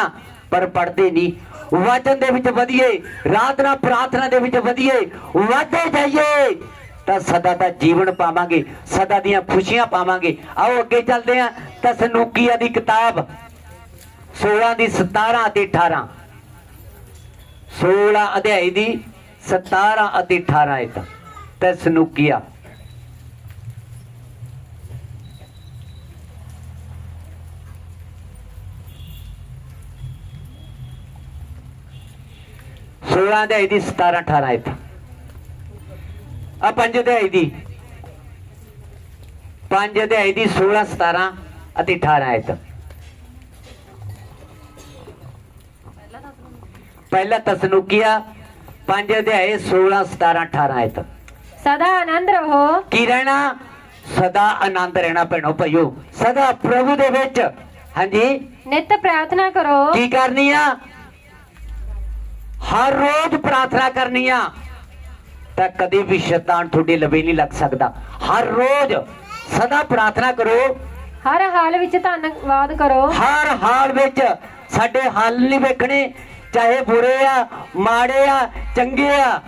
ਪਰ ਪੜ੍ਹਦੇ ਨਹੀਂ। ਵਚਨ ਦੇ ਵਿੱਚ ਵਧੀਏ ਰਾਤ ਨਾਲ ਪ੍ਰਾਰਥਨਾ ਦੇ ਵਿੱਚ ਵਧੀਏ। ਵਧਦੇ ਜਾਈਏ ਤਾਂ ਸਦਾ ਦਾ ਜੀਵਨ ਪਾਵਾਂਗੇ ਸਦਾ ਦੀਆਂ ਖੁਸ਼ੀਆਂ ਪਾਵਾਂਗੇ। ਆਓ ਅੱਗੇ ਚੱਲਦੇ ਆ ਤਸਨੂਕੀਆ ਦੀ ਕਿਤਾਬ 16 ਦੀ 17 ਅਤੇ 18 16 ਅਧਿਆਇ ਦੀ 17 ਅਤੇ 18 ਆਇਤ ਤਸਨੂਕੀਆ ਸੋਲਾਂ ਦੇ ਦੀ 17 18 ਆਇਤ ਆ ਪੰਜ ਅਧਿਆਇ ਦੀ ਪੰਜ ਅਧਿਆਇ ਦੀ 16 17 ਅਤੇ 18 ਆਇਤ ਪਹਿਲਾ ਤਸਨੂਕੀਆ ਪੰਜ ਅਧਿਆਇ 16 17 18 ਆਇਤ। ਸਦਾ ਆਨੰਦ ਰਹੋ। ਕੀ ਰਹਿਣਾ? ਸਦਾ ਆਨੰਦ ਰਹਿਣਾ ਭੈਣੋ ਭਈਓ। ਸਦਾ ਪ੍ਰਭੂ ਦੇ ਵਿੱਚ। ਹਾਂਜੀ? ਨਿਤ ਪ੍ਰਾਰਥਨਾ ਕਰੋ। ਕੀ ਕਰਨੀ ਆ ਹਰ ਰੋਜ਼ ਪ੍ਰਾਰਥਨਾ ਕਰਨੀ ਆ ਤਾਂ ਕਦੇ ਵੀ ਸ਼ੈਤਾਨ ਤੁਹਾਡੇ ਲਵੇ ਨਹੀਂ ਲੱਗ ਸਕਦਾ। ਹਰ ਰੋਜ਼ ਸਦਾ ਪ੍ਰਾਰਥਨਾ ਕਰੋ। ਹਰ ਹਾਲ ਵਿੱਚ ਧੰਨਵਾਦ ਕਰੋ। ਹਰ ਹਾਲ ਵਿੱਚ ਸਾਡੇ ਹਾਲ ਨਹੀਂ ਵੇਖਣੇ। ਚਾਹੇ ਬੁਰੇ ਆ ਮਾੜੇ ਆ ਚੰਗੇ ਆ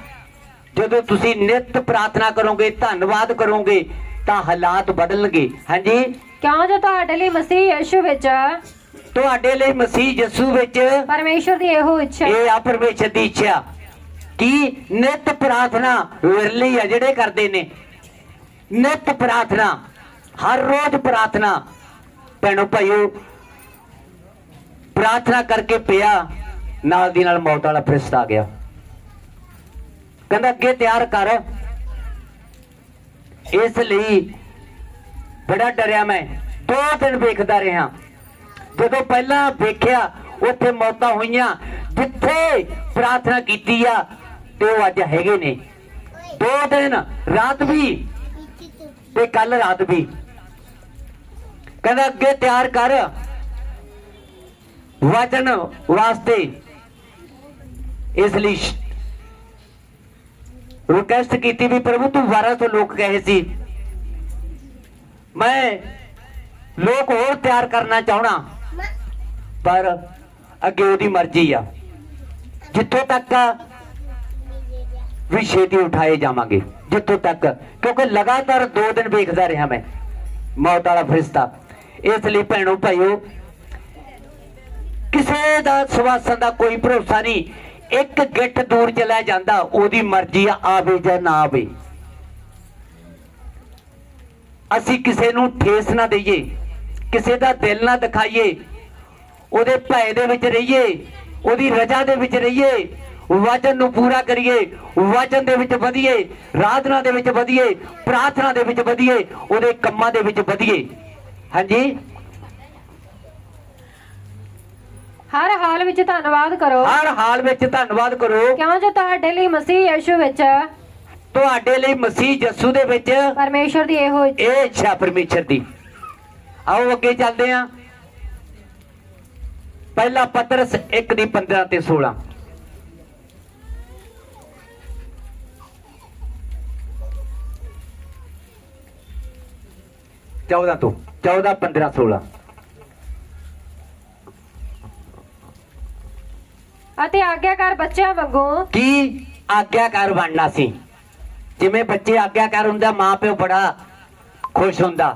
ਜਦੋਂ ਤੁਸੀਂ ਨਿਤ ਪ੍ਰਾਰਥਨਾ ਕਰੋਗੇ ਧੰਨਵਾਦ ਕਰੋਗੇ ਤਾਂ ਹਾਲਾਤ ਬਦਲਣਗੇ। ਹਾਂਜੀ? ਕਿਉਂ ਜੋ ਤੁਹਾਡੇ ਲਈ ਮਸੀਹ ਯਿਸੂ ਵਿੱਚ? ਤੁਹਾਡੇ ਲਈ ਮਸੀਹ ਯਿਸੂ ਵਿੱਚ ਪਰਮੇਸ਼ਰ ਦੀ ਇਹੋ ਇੱਛਾ। ਇਹ ਆ ਪਰਮੇਸ਼ਰ ਦੀ ਇੱਛਾ। ਕੀ? ਨਿਤ ਪ੍ਰਾਰਥਨਾ ਵਿਰਲੀ ਆ ਜਿਹੜੇ ਕਰਦੇ ਨੇ। ਨਿਤ ਪ੍ਰਾਰਥਨਾ ਹਰ ਰੋਜ਼ ਪ੍ਰਾਰਥਨਾ। ਭੈਣੋ ਭਾਈਓ ਪ੍ਰਾਰਥਨਾ ਕਰਕੇ ਪਿਆ। ਨਾਲ ਦੀ ਨਾਲ ਮੌਤ ਵਾਲਾ ਫਰਿਸ਼ਤਾ ਆ ਗਿਆ। ਕਹਿੰਦਾ, ਅੱਗੇ ਤਿਆਰ ਕਰ। ਇਸ ਲਈ ਬੜਾ ਡਰਿਆ ਮੈਂ। ਦੋ ਦਿਨ ਵੇਖਦਾ ਰਿਹਾ। ਜਦੋਂ ਪਹਿਲਾਂ ਵੇਖਿਆ, ਉੱਥੇ ਮੌਤਾਂ ਹੋਈਆਂ। ਜਿੱਥੇ ਪ੍ਰਾਰਥਨਾ ਕੀਤੀ ਆ, ਤੇ ਉਹ ਅੱਜ ਹੈਗੇ ਨੇ। ਦੋ ਦਿਨ, ਰਾਤ ਵੀ ਤੇ ਕੱਲ ਰਾਤ ਵੀ। ਕਹਿੰਦਾ, ਅੱਗੇ ਤਿਆਰ ਕਰ। ਵਚਨ ਵਾਸਤੇ ਇਸ ਲਈ ਰਿਕਵੈਸਟ ਕੀਤੀ ਵੀ ਪ੍ਰਭੂ ਤੂੰ 1200 ਲੋਕ ਕਹੇ ਸੀ। ਮੈਂ ਲੋਕ ਹੋਰ ਤਿਆਰ ਕਰਨਾ ਚਾਹਣਾ ਪਰ ਅੱਗੇ ਉਹਦੀ ਮਰਜ਼ੀ ਆ। ਜਿੱਥੋਂ ਤੱਕ ਵੀ ਛੇਤੀ ਉਠਾਏ ਜਾਵਾਂਗੇ। ਜਿੱਥੋਂ ਤੱਕ ਕਿਉਂਕਿ ਲਗਾਤਾਰ 2 ਦਿਨ ਵੇਖਦਾ ਰਿਹਾ ਮੈਂ ਮੌਤ ਵਾਲਾ ਫਰਿਸ਼ਤਾ। ਇਸ ਲਈ ਭੈਣੋ ਭਾਈਓ ਕਿਸੇ ਦਾ ਸਵਾਸਨ ਦਾ ਕੋਈ ਭਰੋਸਾ ਨਹੀਂ। ਇੱਕ ਗਿੱਠ ਦੂਰ ਚਲਾ ਜਾਂਦਾ, ਉਹਦੀ ਮਰਜ਼ੀ ਆ, ਆਵੇ ਜਾਂ ਨਾ ਆਵੇ। ਅਸੀਂ ਕਿਸੇ ਨੂੰ ਠੇਸ ਨਾ ਦਈਏ, ਕਿਸੇ ਦਾ ਦਿਲ ਨਾ ਦਿਖਾਈਏ, ਉਹਦੇ ਭੈ ਦੇ ਵਿੱਚ ਰਹੀਏ, ਉਹਦੀ ਰਜਾ ਦੇ ਵਿੱਚ ਰਹੀਏ, ਵਚਨ ਨੂੰ ਪੂਰਾ ਕਰੀਏ, ਵਚਨ ਦੇ ਵਿੱਚ ਵਧੀਏ, ਰਾਧਨਾ ਦੇ ਵਿੱਚ ਵਧੀਏ, ਪ੍ਰਾਰਥਨਾ ਦੇ ਵਿੱਚ ਵਧੀਏ, ਉਹਦੇ ਕੰਮਾਂ ਦੇ ਵਿੱਚ ਵਧੀਏ। ਹਾਂਜੀ? ਹਰ ਹਾਲ ਵਿੱਚ ਧੰਨਵਾਦ ਕਰੋ। ਹਰ ਹਾਲ ਵਿੱਚ ਧੰਨਵਾਦ ਕਰੋ। ਕਿਉਂ ਜੋ ਤੁਹਾਡੇ ਲਈ ਮਸੀਹ ਯਿਸੂ ਵਿੱਚ ਤੁਹਾਡੇ ਲਈ ਮਸੀਹ ਯਸੂ ਦੇ ਵਿੱਚ ਪਰਮੇਸ਼ਰ ਦੀ ਇਹੋ ਇਹ ਇੱਛਾ ਪਰਮੇਸ਼ਰ ਦੀ। ਆਓ ਅੱਗੇ ਚੱਲਦੇ ਹਾਂ। ਪਹਿਲਾ ਪਤਰਸ 1 ਦੀ 15 ਤੇ 16 14 ਤੋਂ 14 15 16 ਅਤੇ ਆਗਿਆਕਾਰ ਬੱਚਿਆਂ ਵਾਂਗੂ ਕੀ ਆਗਿਆਕਾਰ ਬਣਨਾ ਸੀ? ਜਿਵੇਂ ਬੱਚੇ ਆਗਿਆਕਾਰ ਹੁੰਦਾ ਮਾਂ ਪਿਓ ਬੜਾ ਖੁਸ਼ ਹੁੰਦਾ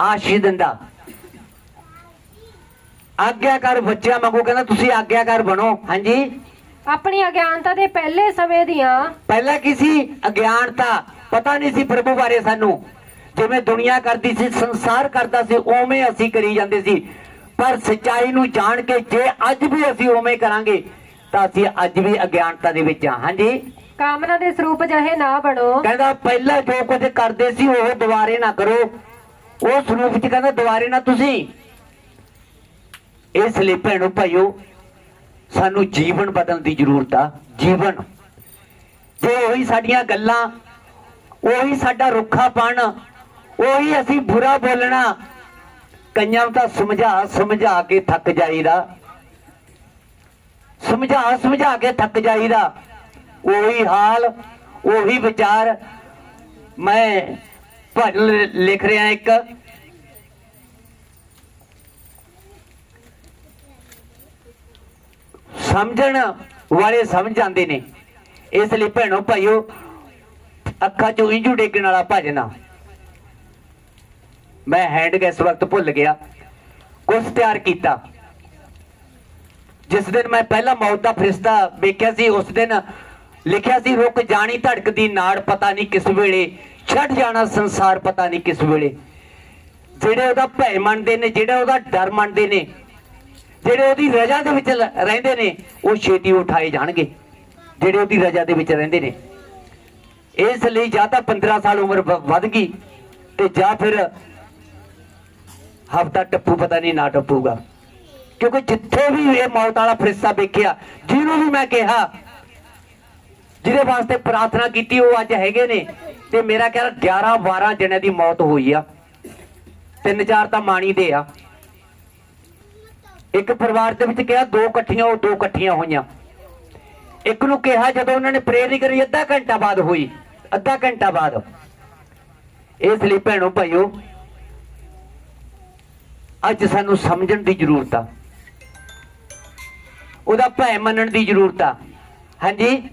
ਆਸ਼ੀਰ ਦਿੰਦਾ। ਆਗਿਆਕਾਰ ਬੱਚਿਆਂ ਵਾਂਗੂ ਕਹਿੰਦਾ ਤੁਸੀਂ ਆਗਿਆਕਾਰ ਬਣੋ। ਹਾਂਜੀ? ਆਪਣੀ ਅਗਿਆਨਤਾ ਦੇ ਪਹਿਲੇ ਸਮੇਂ ਦੀਆਂ ਪਹਿਲਾਂ ਕੀ ਸੀ? ਅਗਿਆਨਤਾ। ਪਤਾ ਨਹੀਂ ਸੀ ਪ੍ਰਭੂ ਬਾਰੇ ਸਾਨੂੰ। ਜਿਵੇਂ ਦੁਨੀਆ ਕਰਦੀ ਸੀ ਸੰਸਾਰ ਕਰਦਾ ਸੀ ਉਵੇਂ ਅਸੀਂ ਕਰੀ ਜਾਂਦੇ ਸੀ। ਪਰ ਸੱਚਾਈ ਨੂੰ ਜਾਣ ਕੇ ਜੇ ਅੱਜ ਵੀ ਅਸੀਂ ਉਵੇਂ ਕਰਾਂਗੇ ਤਾਂ ਅਸੀਂ ਅੱਜ ਵੀ ਅਗਿਆਨਤਾ ਦੇ ਵਿੱਚ ਹਾਂ। ਹਾਂਜੀ? ਕਾਮਨਾ ਦੇ ਸਰੂਪ ਜਿਹੇ ਨਾ ਬਣੋ। ਕਹਿੰਦਾ ਪਹਿਲਾਂ ਜੋ ਕੁਝ ਕਰਦੇ ਸੀ ਉਹ ਦੁਬਾਰੇ ਨਾ ਕਰੋ। ਉਹ ਸਰੂਪ ਚ ਕਹਿੰਦਾ ਦੁਬਾਰੇ ਨਾ ਤੁਸੀਂ। ਇਸ ਲਈ ਭੈਣੋ ਭਾਈਓ ਸਾਨੂੰ ਜੀਵਨ ਬਦਲਣ ਦੀ ਜ਼ਰੂਰਤ ਆ। ਜੀਵਨ। ਜੇ ਉਹੀ ਸਾਡੀਆਂ ਗੱਲਾਂ ਉਹੀ ਸਾਡਾ ਰੁੱਖਾਪਣ ਉਹੀ ਅਸੀਂ ਬੁਰਾ ਬੋਲਣਾ ਕਈਆਂ ਨੂੰ ਤਾਂ ਸਮਝਾ ਸਮਝਾ ਕੇ ਥੱਕ ਜਾਈਦਾ। ਸਮਝਾ ਸਮਝਾ ਕੇ ਥੱਕ ਜਾਈਦਾ। ਉਹੀ ਹਾਲ, ਉਹੀ ਵਿਚਾਰ ਮੈਂ ਭਜਨ ਲਿਖ ਰਿਹਾ ਇੱਕ। ਸਮਝਣ ਵਾਲੇ ਸਮਝ ਜਾਂਦੇ ਨੇ। ਇਸ ਲਈ ਭੈਣੋ ਭਾਈਓ, ਅੱਖਾਂ ਚੋਂ ਇੰਜੂ ਡੇਕਣ ਵਾਲਾ ਭਜਨ ਮੈਂ ਹੈਂਡ ਗੈਸ ਵਕਤ ਭੁੱਲ ਗਿਆ। ਕੁਛ ਤਿਆਰ ਕੀਤਾ। ਜਿਸ ਦਿਨ ਮੈਂ ਪਹਿਲਾ ਮੌਤ ਦਾ ਫਰਿਸ਼ਤਾ ਵੇਖਿਆ ਸੀ, ਉਸ ਦਿਨ ਲਿਖਿਆ ਸੀ, ਰੁਕ ਜਾਣੀ ਧੜਕਦੀ ਨਾੜ, ਪਤਾ ਨਹੀਂ ਕਿਸ ਵੇਲੇ। ਛੱਡ ਜਾਣਾ ਸੰਸਾਰ, ਪਤਾ ਨਹੀਂ ਕਿਸ ਵੇਲੇ। ਜਿਹੜੇ ਉਹਦਾ ਭੈ ਮੰਨਦੇ ਨੇ, ਜਿਹੜਾ ਉਹਦਾ ਡਰ ਮੰਨਦੇ ਨੇ, ਜਿਹੜੇ ਉਹਦੀ ਰਜਾ ਦੇ ਵਿੱਚ ਰਹਿੰਦੇ ਨੇ, ਉਹ ਛੇਤੀ ਉਠਾਏ ਜਾਣਗੇ, ਜਿਹੜੇ ਉਹਦੀ ਰਜਾ ਦੇ ਵਿੱਚ ਰਹਿੰਦੇ ਨੇ। ਇਸ ਲਈ ਜਾਂ ਤਾਂ 15 ਸਾਲ ਉਮਰ ਵ- ਵੱਧ ਗਈ ਤੇ ਜਾਂ ਫਿਰ ਹਫਤਾ ਟੱਪੂ ਪਤਾ ਨਹੀਂ ਨਾ ਟੱਪੂਗਾ। ਕਿਉਂਕਿ ਜਿੱਥੇ ਵੀ ਇਹ ਮੌਤ ਵਾਲਾ ਫਰਿਸ਼ਤਾ ਵੇਖਿਆ, ਜਿਹਨੂੰ ਵੀ ਮੈਂ ਕਿਹਾ, ਜਿਹਦੇ ਵਾਸਤੇ ਪ੍ਰਾਰਥਨਾ ਕੀਤੀ, ਉਹ ਅੱਜ ਹੈਗੇ ਨੇ। ਤੇ ਮੇਰਾ ਖਿਆਲ 11 12 ਜਣਿਆਂ ਦੀ ਮੌਤ ਹੋਈ ਆ। ਤਿੰਨ ਚਾਰ ਤਾਂ ਮਾਣੀ ਦੇ ਆ। ਇੱਕ ਪਰਿਵਾਰ ਦੇ ਵਿੱਚ ਕਿਹਾ, ਦੋ ਇਕੱਠੀਆਂ, ਉਹ ਦੋ ਇਕੱਠੀਆਂ ਹੋਈਆਂ। ਇੱਕ ਨੂੰ ਕਿਹਾ, ਜਦੋਂ ਉਹਨਾਂ ਨੇ ਪ੍ਰੇਅਰ ਨਹੀਂ ਕਰੀ, ਅੱਧਾ ਘੰਟਾ ਬਾਅਦ ਹੋਈ। ਅੱਧਾ ਘੰਟਾ ਬਾਅਦ। ਇਸ ਲਈ ਭੈਣੋ ਭਾਈਓ ਅੱਜ ਸਾਨੂੰ ਸਮਝਣ ਦੀ ਜ਼ਰੂਰਤ ਆ। ਉਹਦਾ ਭੈ ਮੰਨਣ ਦੀ ਜ਼ਰੂਰਤ ਆ। ਹਾਂਜੀ?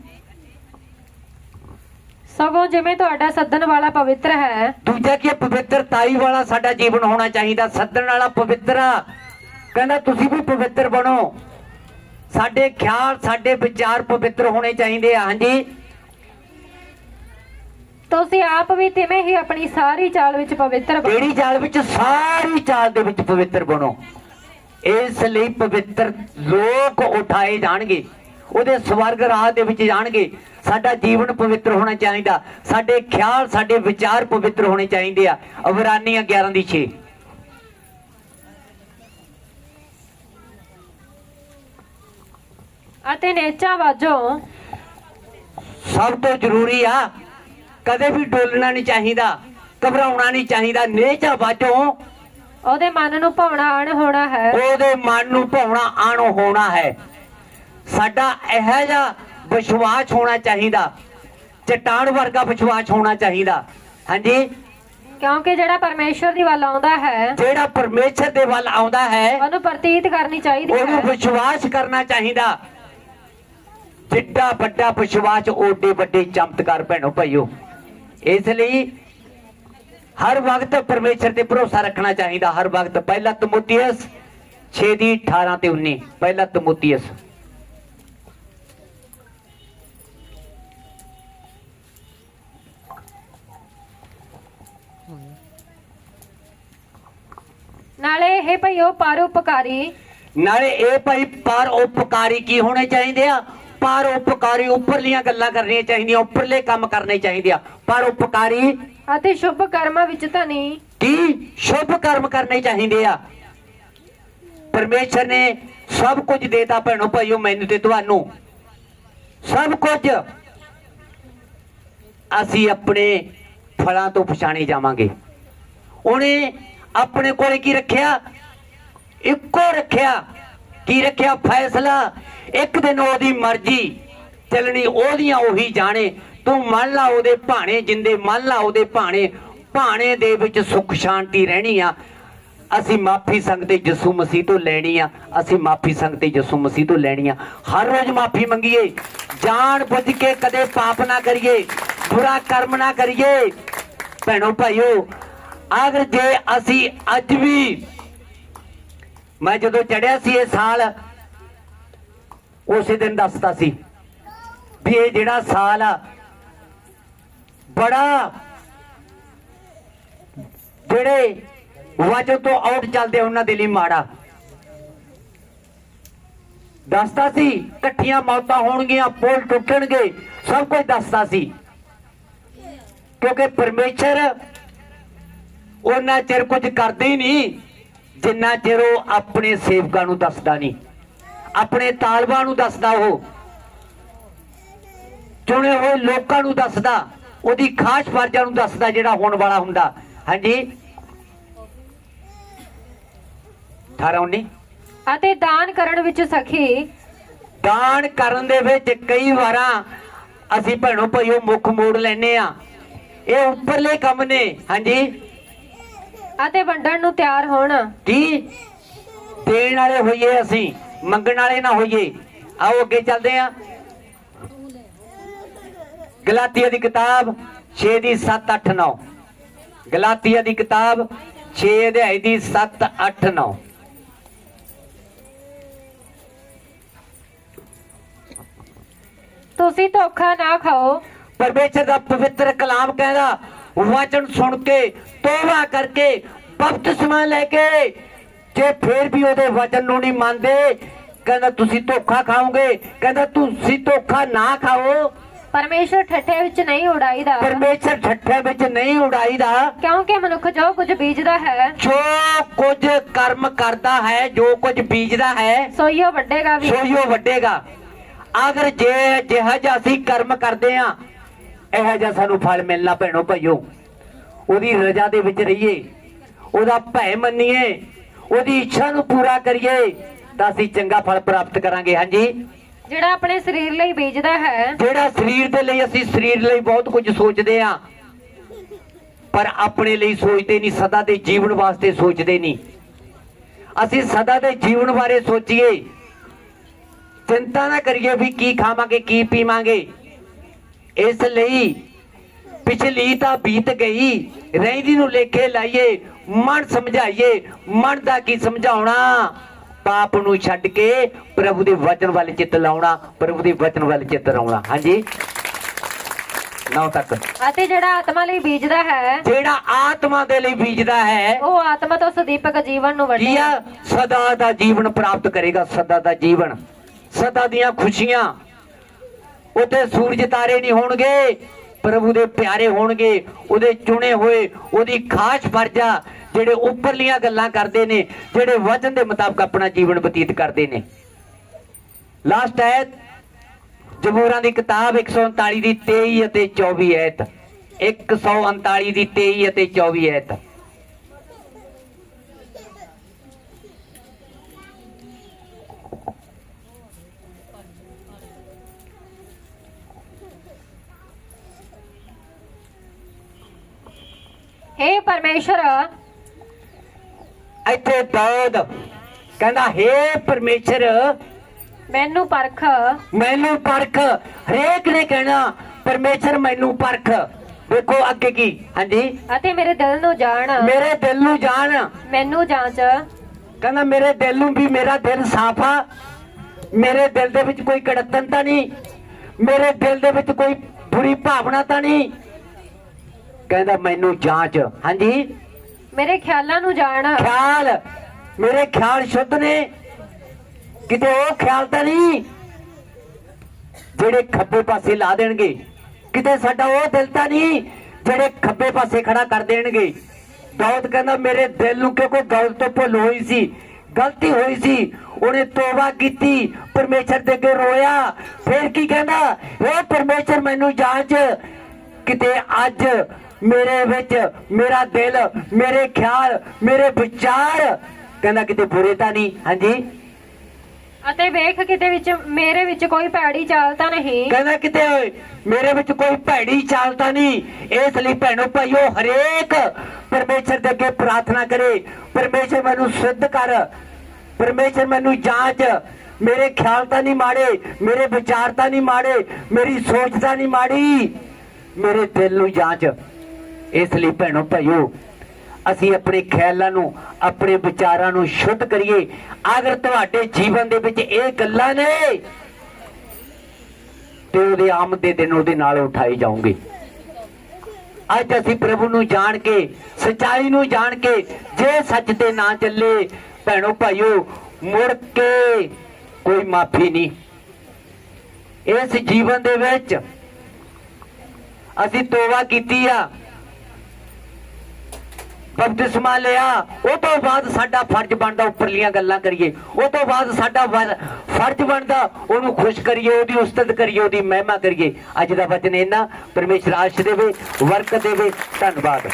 ਸਗੋਂ ਜਿਵੇਂ ਤੁਹਾਡਾ ਸੱਦਣ ਵਾਲਾ ਪਵਿੱਤਰ ਹੈ। ਦੂਜਾ ਕੀ ਹੈ, ਪਵਿੱਤਰਤਾਈ ਵਾਲਾ ਸਾਡਾ ਜੀਵਨ ਹੋਣਾ ਚਾਹੀਦਾ। ਸੱਦਣ ਵਾਲਾ ਪਵਿੱਤਰ ਆ। ਕਹਿੰਦਾ ਤੁਸੀਂ ਵੀ ਪਵਿੱਤਰ ਬਣੋ। ਸਾਡੇ ਖਿਆਲ ਸਾਡੇ ਵਿਚਾਰ ਪਵਿੱਤਰ ਹੋਣੇ ਚਾਹੀਦੇ ਆ। ਹਾਂਜੀ? ਤੁਸੀਂ ਆਪ ਵੀ ਤਿਵੇਂ ਹੀ ਆਪਣੀ ਸਾਰੀ ਚਾਲ ਵਿੱਚ ਪਵਿੱਤਰ ਬਣੋ। ਕਿਹੜੀ ਚਾਲ ਵਿੱਚ ਸਾਰੀ ਚਾਲ ਦੇ ਵਿੱਚ ਪਵਿੱਤਰ ਬਣੋ। ਇਸ ਲਈ ਪਵਿੱਤਰ ਲੋਕ ਉਠਾਏ ਜਾਣਗੇ। ਉਹਦੇ ਸਵਰਗ ਰਾਹ ਦੇ ਵਿੱਚ ਜਾਣਗੇ। ਸਾਡਾ ਜੀਵਨ ਪਵਿੱਤਰ ਹੋਣਾ ਚਾਹੀਦਾ। ਸਾਡੇ ਖਿਆਲ ਸਾਡੇ ਵਿਚਾਰ ਪਵਿੱਤਰ ਹੋਣੇ ਚਾਹੀਦੇ ਆ। ਅਬਰਾਨੀਆਂ 11 ਦੀ 6 ਅਤੇ ਨੇਚਾ ਵਾਜੋਂ। ਸਭ ਤੋਂ ਜ਼ਰੂਰੀ ਆ ਕਦੇ ਵੀ ਡੋਲਣਾ ਨਹੀਂ ਚਾਹੀਦਾ ਘਬਰਾਉਣਾ ਨਹੀਂ ਚਾਹੀਦਾ ਨੇਚਾ ਬਾਝੋਂ ਉਹਦੇ ਮਨ ਨੂੰ ਭਾਵਨਾ ਅਣ ਹੋਣਾ ਹੈ। ਉਹਦੇ ਮਨ ਨੂੰ ਭਾਉਣਾ ਆਣ ਹੋਣਾ ਹੈ। ਸਾਡਾ ਇਹੋ ਜਿਹਾ ਵਿਸ਼ਵਾਸ ਹੋਣਾ ਚਾਹੀਦਾ ਚਟਾਨ ਵਰਗਾ ਵਿਸ਼ਵਾਸ ਹੋਣਾ ਚਾਹੀਦਾ। ਹਾਂਜੀ? ਕਿਉਂਕਿ ਜਿਹੜਾ ਪਰਮੇਸ਼ਵਰ ਦੀ ਵੱਲ ਆਉਂਦਾ ਹੈ ਜਿਹੜਾ ਪਰਮੇਸ਼ਰ ਦੇ ਵੱਲ ਆਉਂਦਾ ਹੈ ਉਹਨੂੰ ਪ੍ਰਤੀਤ ਕਰਨੀ ਚਾਹੀਦੀ ਉਹਨੂੰ ਹੈ ਵਿਸ਼ਵਾਸ ਕਰਨਾ ਚਾਹੀਦਾ। ਜਿੱਡਾ ਵੱਡਾ ਵਿਸ਼ਵਾਸ ਓਡੇ ਵੱਡੇ ਚਮਤਕਾਰ ਭੈਣੋ ਭਾਈਓ। ਇਸ ਲਈ ਹਰ ਵਕਤ ਪਰਮੇਸ਼ਰ ਤੇ ਭਰੋਸਾ ਰੱਖਣਾ ਚਾਹੀਦਾ ਹਰ ਵਕਤ। ਪਹਿਲਾ ਤਮੋਥੀਅਸ 6 ਦੀ 18 ਤੇ 19 ਪਹਿਲਾ ਤਮੋਥੀਅਸ। ਨਾਲੇ ਇਹ ਭਈਓ ਪਰਉਪਕਾਰੀ। ਨਾਲੇ ਇਹ ਭਾਈ ਪਰ ਉਪਕਾਰੀ ਕੀ ਹੋਣੇ ਚਾਹੀਦੇ ਆ? ਪਰ ਉਪਕਾਰੀ ਉੱਪਰਲੀਆਂ ਗੱਲਾਂ ਕਰਨੀਆਂ ਚਾਹੀਦੀਆਂ ਉੱਪਰਲੇ ਕੰਮ ਕਰਨੇ ਚਾਹੀਦੇ ਆ। ਪਰ ਉਪਕਾਰੀ ਅਤੇ ਸ਼ੁਭ ਕਰਮਾਂ ਵਿੱਚ ਧਨੀ ਕੀ ਸ਼ੁਭ ਕਰਮ ਕਰਨੇ ਚਾਹੀਦੇ ਆ? ਪਰਮੇਸ਼ਰ ਨੇ ਸਭ ਕੁਝ ਦੇਤਾ ਭੈਣੋ ਭਾਈਓ ਮੈਨੂੰ ਤੇ ਤੁਹਾਨੂੰ। ਸਭ ਕੁਝ। ਅਸੀਂ ਆਪਣੇ ਫਲਾਂ ਤੋਂ ਪਛਾਣੇ ਜਾਵਾਂਗੇ। ਉਹਨੇ ਆਪਣੇ ਕੋਲੇ ਕੀ ਰੱਖਿਆ? ਇੱਕੋ ਰੱਖਿਆ। ਕੀ ਰੱਖਿਆ ਫੈਸਲਾ? ਇੱਕ ਦਿਨ ਉਹਦੀ ਮਰਜ਼ੀ ਚੱਲਣੀ, ਉਹਦੀਆਂ ਉਹੀ ਜਾਣੇ। ਤੂੰ ਮੰਨ ਲਾ ਉਹਦੇ ਭਾਣੇ ਜਿੰਦੇ, ਮੰਨ ਲਾ ਉਹਦੇ ਭਾਣੇ। ਭਾਣੇ ਦੇ ਵਿੱਚ ਸੁੱਖ ਸ਼ਾਂਤੀ ਰਹਿਣੀ ਆ। ਅਸੀਂ ਮਾਫੀ ਸੰਗਤੇ ਯਿਸੂ ਮਸੀਹ ਤੋਂ ਲੈਣੀ ਆ। ਅਸੀਂ ਮਾਫੀ ਸੰਗਤੇ ਯਿਸੂ ਮਸੀਹ ਤੋਂ ਲੈਣੀ ਆ। ਹਰ ਰੋਜ਼ ਮਾਫੀ ਮੰਗੀਏ। ਜਾਣ ਬੁੱਝ ਕੇ ਕਦੇ ਪਾਪ ਨਾ ਕਰੀਏ। ਬੁਰਾ ਕਰਮ ਨਾ ਕਰੀਏ। ਭੈਣੋ ਭਾਈਓ, ਅਗਰ ਜੇ ਅਸੀਂ ਅੱਜ ਵੀ ਮੈਂ ਜਦੋਂ ਚੜਿਆ ਸੀ ਇਹ ਸਾਲ, ਉਸੇ ਦਿਨ ਦੱਸਦਾ ਸੀ ਵੀ ਇਹ ਜਿਹੜਾ ਸਾਲ ਆ, ਬੜਾ ਜਿਹੜੇ ਵਜੋਂ ਤੋਂ ਆਊਟ ਚੱਲਦੇ ਉਹਨਾਂ ਦੇ ਲਈ ਮਾੜਾ। ਦੱਸਦਾ ਸੀ ਇਕੱਠੀਆਂ ਮੌਤਾਂ ਹੋਣਗੀਆਂ, ਪੁਲ ਟੁੱਟਣਗੇ, ਸਭ ਕੁਝ ਦੱਸਦਾ ਸੀ। ਕਿਉਂਕਿ ਪਰਮੇਸ਼ਰ ਉਹਨਾਂ ਚਿਰ ਕੁਝ ਕਰਦੇ ਹੀ ਨਹੀਂ। ਜਿੰਨਾ ਚਿਰ ਉਹ ਆਪਣੇ ਸੇਵਕਾਂ ਨੂੰ ਦੱਸਦਾ ਨਹੀਂ ਆਪਣੇ ਤਾਲਬਾਂ ਨੂੰ ਦੱਸਦਾ ਉਹ ਚੁਣੇ ਹੋਏ ਲੋਕਾਂ ਨੂੰ ਦੱਸਦਾ ਉਹਦੀ ਖਾਸ ਫਰਜ਼ਾਂ ਨੂੰ ਦੱਸਦਾ ਜਿਹੜਾ ਹੋਣ ਵਾਲਾ ਹੁੰਦਾ। ਹਾਂਜੀ? 18 19 ਅਤੇ ਦਾਨ ਕਰਨ ਵਿੱਚ ਸਖੀ। ਦਾਨ ਕਰਨ ਦੇ ਵਿੱਚ ਕਈ ਵਾਰਾਂ ਅਸੀਂ ਭੈਣੋ ਭਾਈਓ ਮੁੱਖ ਮੋੜ ਲੈਨੇ ਆ ਇਹ ਉੱਪਰਲੇ ਕੰਮ ਨੇ ਹਾਂਜੀ? ਅਤੇ ਵੰਡਣ ਨੂੰ ਤਿਆਰ ਹੋਣ। ਕੀ ਦੇਣ ਵਾਲੇ ਹੋਈਏ ਅਸੀਂ ਮੰਗਣ ਵਾਲੇ ਨਾ ਹੋਈਏ। ਆਓ ਅੱਗੇ ਚੱਲਦੇ ਆ। ਗਲਾਤੀਆ ਦੀ ਕਿਤਾਬ 6 ਦੀ 7 8 9 ਗਲਾਤੀਆ ਦੀ ਕਿਤਾਬ 6 ਅਧਿਆਇ ਦੀ 7 8 9 ਤੁਸੀਂ ਧੋਖਾ ਨਾ ਖਾਓ। ਪਰਮੇਸ਼ਰ ਦਾ ਪਵਿੱਤਰ ਕਲਾਮ ਕਹਿੰਦਾ ਵਚਨ ਸੁਣ ਕੇ ਤੋਬਾ ਕਰਕੇ ਬਪਤਿਸਮਾ ਲੈ ਕੇ ਜੇ ਫੇਰ ਵੀ ਉਹਦੇ ਵਚਨ ਨੂੰ ਨਹੀਂ ਮੰਨਦੇ ਕਹਿੰਦਾ ਤੁਸੀਂ ਧੋਖਾ ਖਾਓਗੇ ਕਹਿੰਦਾ ਤੁਸੀਂ ਧੋਖਾ ਨਾ ਖਾਓ। ਪਰਮੇਸ਼ਰ ਠੱਠੇ ਵਿੱਚ ਨਹੀਂ ਉਡਾਈਦਾ। ਪਰਮੇਸ਼ਰ ਠੱਠੇ ਵਿੱਚ ਨਹੀਂ ਉਡਾਈਦਾ। ਕਿਉਂਕਿ ਮਨੁੱਖ ਜੋ ਕੁਝ ਬੀਜਦਾ ਹੈ ਜੋ ਕੁਝ ਕਰਮ ਕਰਦਾ ਹੈ ਜੋ ਕੁਝ ਬੀਜਦਾ ਹੈ ਸੋਈਓ ਵੱਡੇਗਾ ਵੀ। ਸੋਈਓ ਵੱਡੇਗਾ। ਅਗਰ ਜੇ ਜਿਹਾ ਜਿਹਾ ਅਸੀਂ ਕਰਮ ਕਰਦੇ ਆ ਇਹੋ ਜਿਹਾ ਸਾਨੂੰ ਫਲ ਮਿਲਣਾ ਭੈਣੋ ਭਾਈਓ। ਉਹਦੀ ਰਜ਼ਾ ਦੇ ਵਿੱਚ ਰਹੀਏ। ਉਹਦਾ ਭੈ ਮੰਨੀਏ। ਉਹਦੀ ਇੱਛਾ ਨੂੰ ਪੂਰਾ ਕਰੀਏ ਤਾਂ ਅਸੀਂ ਚੰਗਾ ਫਲ ਪ੍ਰਾਪਤ ਕਰਾਂਗੇ ਹਾਂਜੀ? ਜਿਹੜਾ ਆਪਣੇ ਸਰੀਰ ਲਈ ਬੀਜਦਾ ਹੈ। ਜਿਹੜਾ ਸਰੀਰ ਦੇ ਲਈ ਅਸੀਂ ਸਰੀਰ ਲਈ ਬਹੁਤ ਕੁਝ ਸੋਚਦੇ ਆ ਪਰ ਆਪਣੇ ਲਈ ਸੋਚਦੇ ਨਹੀਂ ਸਦਾ ਦੇ ਜੀਵਨ ਵਾਸਤੇ ਸੋਚਦੇ ਨਹੀਂ। ਅਸੀਂ ਸਦਾ ਦੇ ਜੀਵਨ ਬਾਰੇ ਸੋਚੀਏ। ਚਿੰਤਾ ਨਾ ਕਰੀਏ ਵੀ ਕੀ ਖਾਵਾਂਗੇ ਕੀ ਪੀਵਾਂਗੇ। ਇਸ ਲਈ ਪਿਛਲੀ ਤਾਂ ਬੀਤ ਗਈ। ਰਹਿੰਦੀ ਨੂੰ ਲੇਖੇ ਲਾਈਏ ਮਨ ਸਮਝਾਈਏ ਮਨ ਦਾ ਕੀ ਸਮਝਾਉਣਾ? ਪਾਪ ਨੂੰ ਛੱਡ ਕੇ ਪ੍ਰਭੂ ਦੇ ਵਚਨ ਵੱਲ ਚਿੱਤ ਲਾਉਣਾ ਪ੍ਰਭੂ ਦੇ ਵਚਨ ਵੱਲ ਚਿੱਤ ਲਾਉਣਾ। ਹਾਂਜੀ? ਨੌ ਤੱਕ। ਅਤੇ ਜਿਹੜਾ ਆਤਮਾ ਲਈ ਬੀਜਦਾ ਹੈ ਜਿਹੜਾ ਆਤਮਾ ਦੇ ਲਈ ਬੀਜਦਾ ਹੈ ਉਹ ਆਤਮਾ ਤੋਂ ਸਦੀਪਕ ਜੀਵਨ ਨੂੰ ਆ? ਸਦਾ ਦਾ ਜੀਵਨ ਪ੍ਰਾਪਤ ਕਰੇਗਾ ਸਦਾ ਦਾ ਜੀਵਨ। ਸਦਾ ਦੀਆਂ ਖੁਸ਼ੀਆਂ ਉੱਥੇ ਸੂਰਜ ਤਾਰੇ ਨਹੀਂ ਹੋਣਗੇ, ਪ੍ਰਭੂ ਦੇ ਪਿਆਰੇ ਹੋਣਗੇ, ਉਹਦੇ ਚੁਣੇ ਹੋਏ, ਉਹਦੀ ਖਾਸ ਫਰਜ਼ਾ ਜਿਹੜੇ ਉੱਪਰਲੀਆਂ ਗੱਲਾਂ ਕਰਦੇ ਨੇ, ਜਿਹੜੇ ਵਚਨ ਦੇ ਮੁਤਾਬਕ ਆਪਣਾ ਜੀਵਨ ਬਤੀਤ ਕਰਦੇ ਨੇ। ਲਾਸਟ ਐਤ, ਜਬੂਰਾਂ ਦੀ ਕਿਤਾਬ 139 ਦੀ 23 ਅਤੇ 24 ਐਤ। 139 ਦੀ 23 ਅਤੇ 24 ਐਤ। ਹੇ ਪਰਮੇਸ਼ਰ। ਇੱਥੇ ਦਾਊਦ ਕਹਿੰਦਾ ਹੇ ਪਰਮੇਸ਼ਰ। ਮੈਨੂੰ ਪਰਖ। ਮੈਨੂੰ ਪਰਖ। ਹਰੇਕ ਨੇ ਕਹਿਣਾ ਪਰਮੇਸ਼ਰ ਮੈਨੂੰ ਪਰਖ। ਦੇਖੋ ਅੱਗੇ ਕੀ। ਹਾਂਜੀ। ਅਤੇ ਮੇਰੇ ਦਿਲ ਨੂੰ ਜਾਣ। ਮੇਰੇ ਦਿਲ ਨੂੰ ਜਾਣ। ਮੈਨੂੰ ਜਾਂਚ। ਕਹਿੰਦਾ ਮੇਰੇ ਦਿਲ ਨੂੰ ਵੀ ਮੇਰਾ ਦਿਲ ਸਾਫ਼ ਆ। ਮੇਰੇ ਦਿਲ ਦੇ ਵਿੱਚ ਕੋਈ ਕੜਤਨ ਤਾਂ ਨਹੀਂ। ਮੇਰੇ ਦਿਲ ਦੇ ਵਿੱਚ ਕੋਈ ਬੁਰੀ ਭਾਵਨਾ ਤਾਂ ਨਹੀਂ। ਕਹਿੰਦਾ ਮੈਨੂੰ ਜਾਂਚ। ਹਾਂਜੀ? ਮੇਰੇ ਖਿਆਲਾਂ ਨੂੰ ਜਾਣ। ਖਿਆਲ। ਮੇਰੇ ਖਿਆਲ ਸ਼ੁੱਧ ਨੇ। ਕਿਤੇ ਉਹ ਖਿਆਲ ਤਾਂ ਨਹੀਂ ਜਿਹੜੇ ਖੱਬੇ ਪਾਸੇ ਲਾ ਦੇਣਗੇ। ਕਿਤੇ ਸਾਡਾ ਉਹ ਦਿਲ ਤਾਂ ਨਹੀਂ ਜਿਹੜੇ ਖੱਬੇ ਪਾਸੇ ਖੜਾ ਕਰ ਦੇਣਗੇ। ਦਾਊਦ ਕਹਿੰਦਾ ਮੇਰੇ ਦਿਲ ਨੂੰ ਕਿਉਂਕਿ ਗਲਤ ਤੋਂ ਭੁੱਲ ਹੋਈ ਸੀ ਗਲਤੀ ਹੋਈ ਸੀ ਉਹਨੇ ਤੋਬਾ ਕੀਤੀ ਪਰਮੇਸ਼ਰ ਦੇ ਅੱਗੇ ਰੋਇਆ। ਫਿਰ ਕੀ ਕਹਿੰਦਾ ਇਹ ਪਰਮੇਸ਼ਰ ਮੈਨੂੰ ਜਾਂਚ। ਕਿਤੇ ਅੱਜ ਮੇਰੇ ਵਿੱਚ ਮੇਰਾ ਦਿਲ ਮੇਰੇ ਖਿਆਲ ਮੇਰੇ ਵਿਚਾਰ। ਕਹਿੰਦਾ ਕਿਤੇ ਬੁਰੇ ਤਾਂ ਨਹੀਂ ਹਾਂਜੀ? ਅਤੇ ਵੇਖ ਕਿਤੇ ਵਿੱਚ ਮੇਰੇ ਵਿੱਚ ਕੋਈ ਭੈੜੀ ਚਾਲ ਤਾਂ ਨਹੀਂ। ਕਹਿੰਦਾ ਕਿਤੇ ਓਏ ਮੇਰੇ ਵਿੱਚ ਕੋਈ ਭੈੜੀ ਚਾਲ ਤਾਂ ਨਹੀਂ। ਇਸ ਲਈ ਭੈਣੋ ਭਾਈਓ ਹਰੇਕ ਪਰਮੇਸ਼ਰ ਦੇ ਅੱਗੇ ਪ੍ਰਾਰਥਨਾ ਕਰੇ। ਪਰਮੇਸ਼ਰ ਮੈਨੂੰ ਸਿੱਧ ਕਰ। ਪਰਮੇਸ਼ਰ ਮੈਨੂੰ ਜਾਂਚ। ਮੇਰੇ ਖਿਆਲ ਤਾਂ ਨਹੀਂ ਮਾੜੇ ਮੇਰੇ ਵਿਚਾਰ ਤਾਂ ਨਹੀਂ ਮਾੜੇ ਮੇਰੀ ਸੋਚ ਤਾਂ ਨਹੀਂ ਮਾੜੀ। ਮੇਰੇ ਦਿਲ ਨੂੰ ਜਾਂਚ। ਇਸ ਲਈ ਭੈਣੋ ਭਾਈਓ, ਅਸੀਂ ਆਪਣੇ ਖਿਆਲਾਂ ਨੂੰ, ਆਪਣੇ ਵਿਚਾਰਾਂ ਨੂੰ ਸ਼ੁੱਧ ਕਰੀਏ। ਅਗਰ ਤੁਹਾਡੇ ਜੀਵਨ ਦੇ ਵਿੱਚ ਇਹ ਗੱਲਾਂ ਨੇ, ਤੇ ਉਹਦੇ ਆਮਦ ਦੇ ਦਿਨ ਉਹਦੇ ਨਾਲ ਉਠਾਈ ਜਾਓਗੇ। ਅੱਜ ਅਸੀਂ ਪ੍ਰਭੂ ਨੂੰ ਜਾਣ ਕੇ, ਸਚਾਈ ਨੂੰ ਜਾਣ ਕੇ, ਜੇ ਸੱਚ ਤੇ ਨਾ ਚੱਲੇ, ਭੈਣੋ ਭਾਈਓ, ਮੁੜ ਕੇ ਕੋਈ ਮਾਫੀ ਨਹੀਂ। ਇਸ ਜੀਵਨ ਦੇ ਵਿੱਚ ਅਸੀਂ ਤੋਬਾ ਕੀਤੀ ਆ। ਬਪਤਿਸਮਾ ਲਿਆ, ਉਹ ਤੋਂ ਬਾਅਦ ਸਾਡਾ ਫਰਜ਼ ਬਣਦਾ ਉੱਪਰਲੀਆਂ ਗੱਲਾਂ ਕਰੀਏ। ਉਹ ਤੋਂ ਬਾਅਦ ਸਾਡਾ ਫਰਜ਼ ਬਣਦਾ ਉਹਨੂੰ ਖੁਸ਼ ਕਰੀਏ, ਉਹਦੀ ਉਸਤਤ ਕਰੀਏ, ਉਹਦੀ ਮਹਿਮਾ ਕਰੀਏ। ਅੱਜ ਦਾ ਵਚਨ ਇਹਨਾਂ ਪਰਮੇਸ਼ਰ ਆਸ਼ ਦੇਵੇ ਵਰਕ ਦੇਵੇ। ਧੰਨਵਾਦ।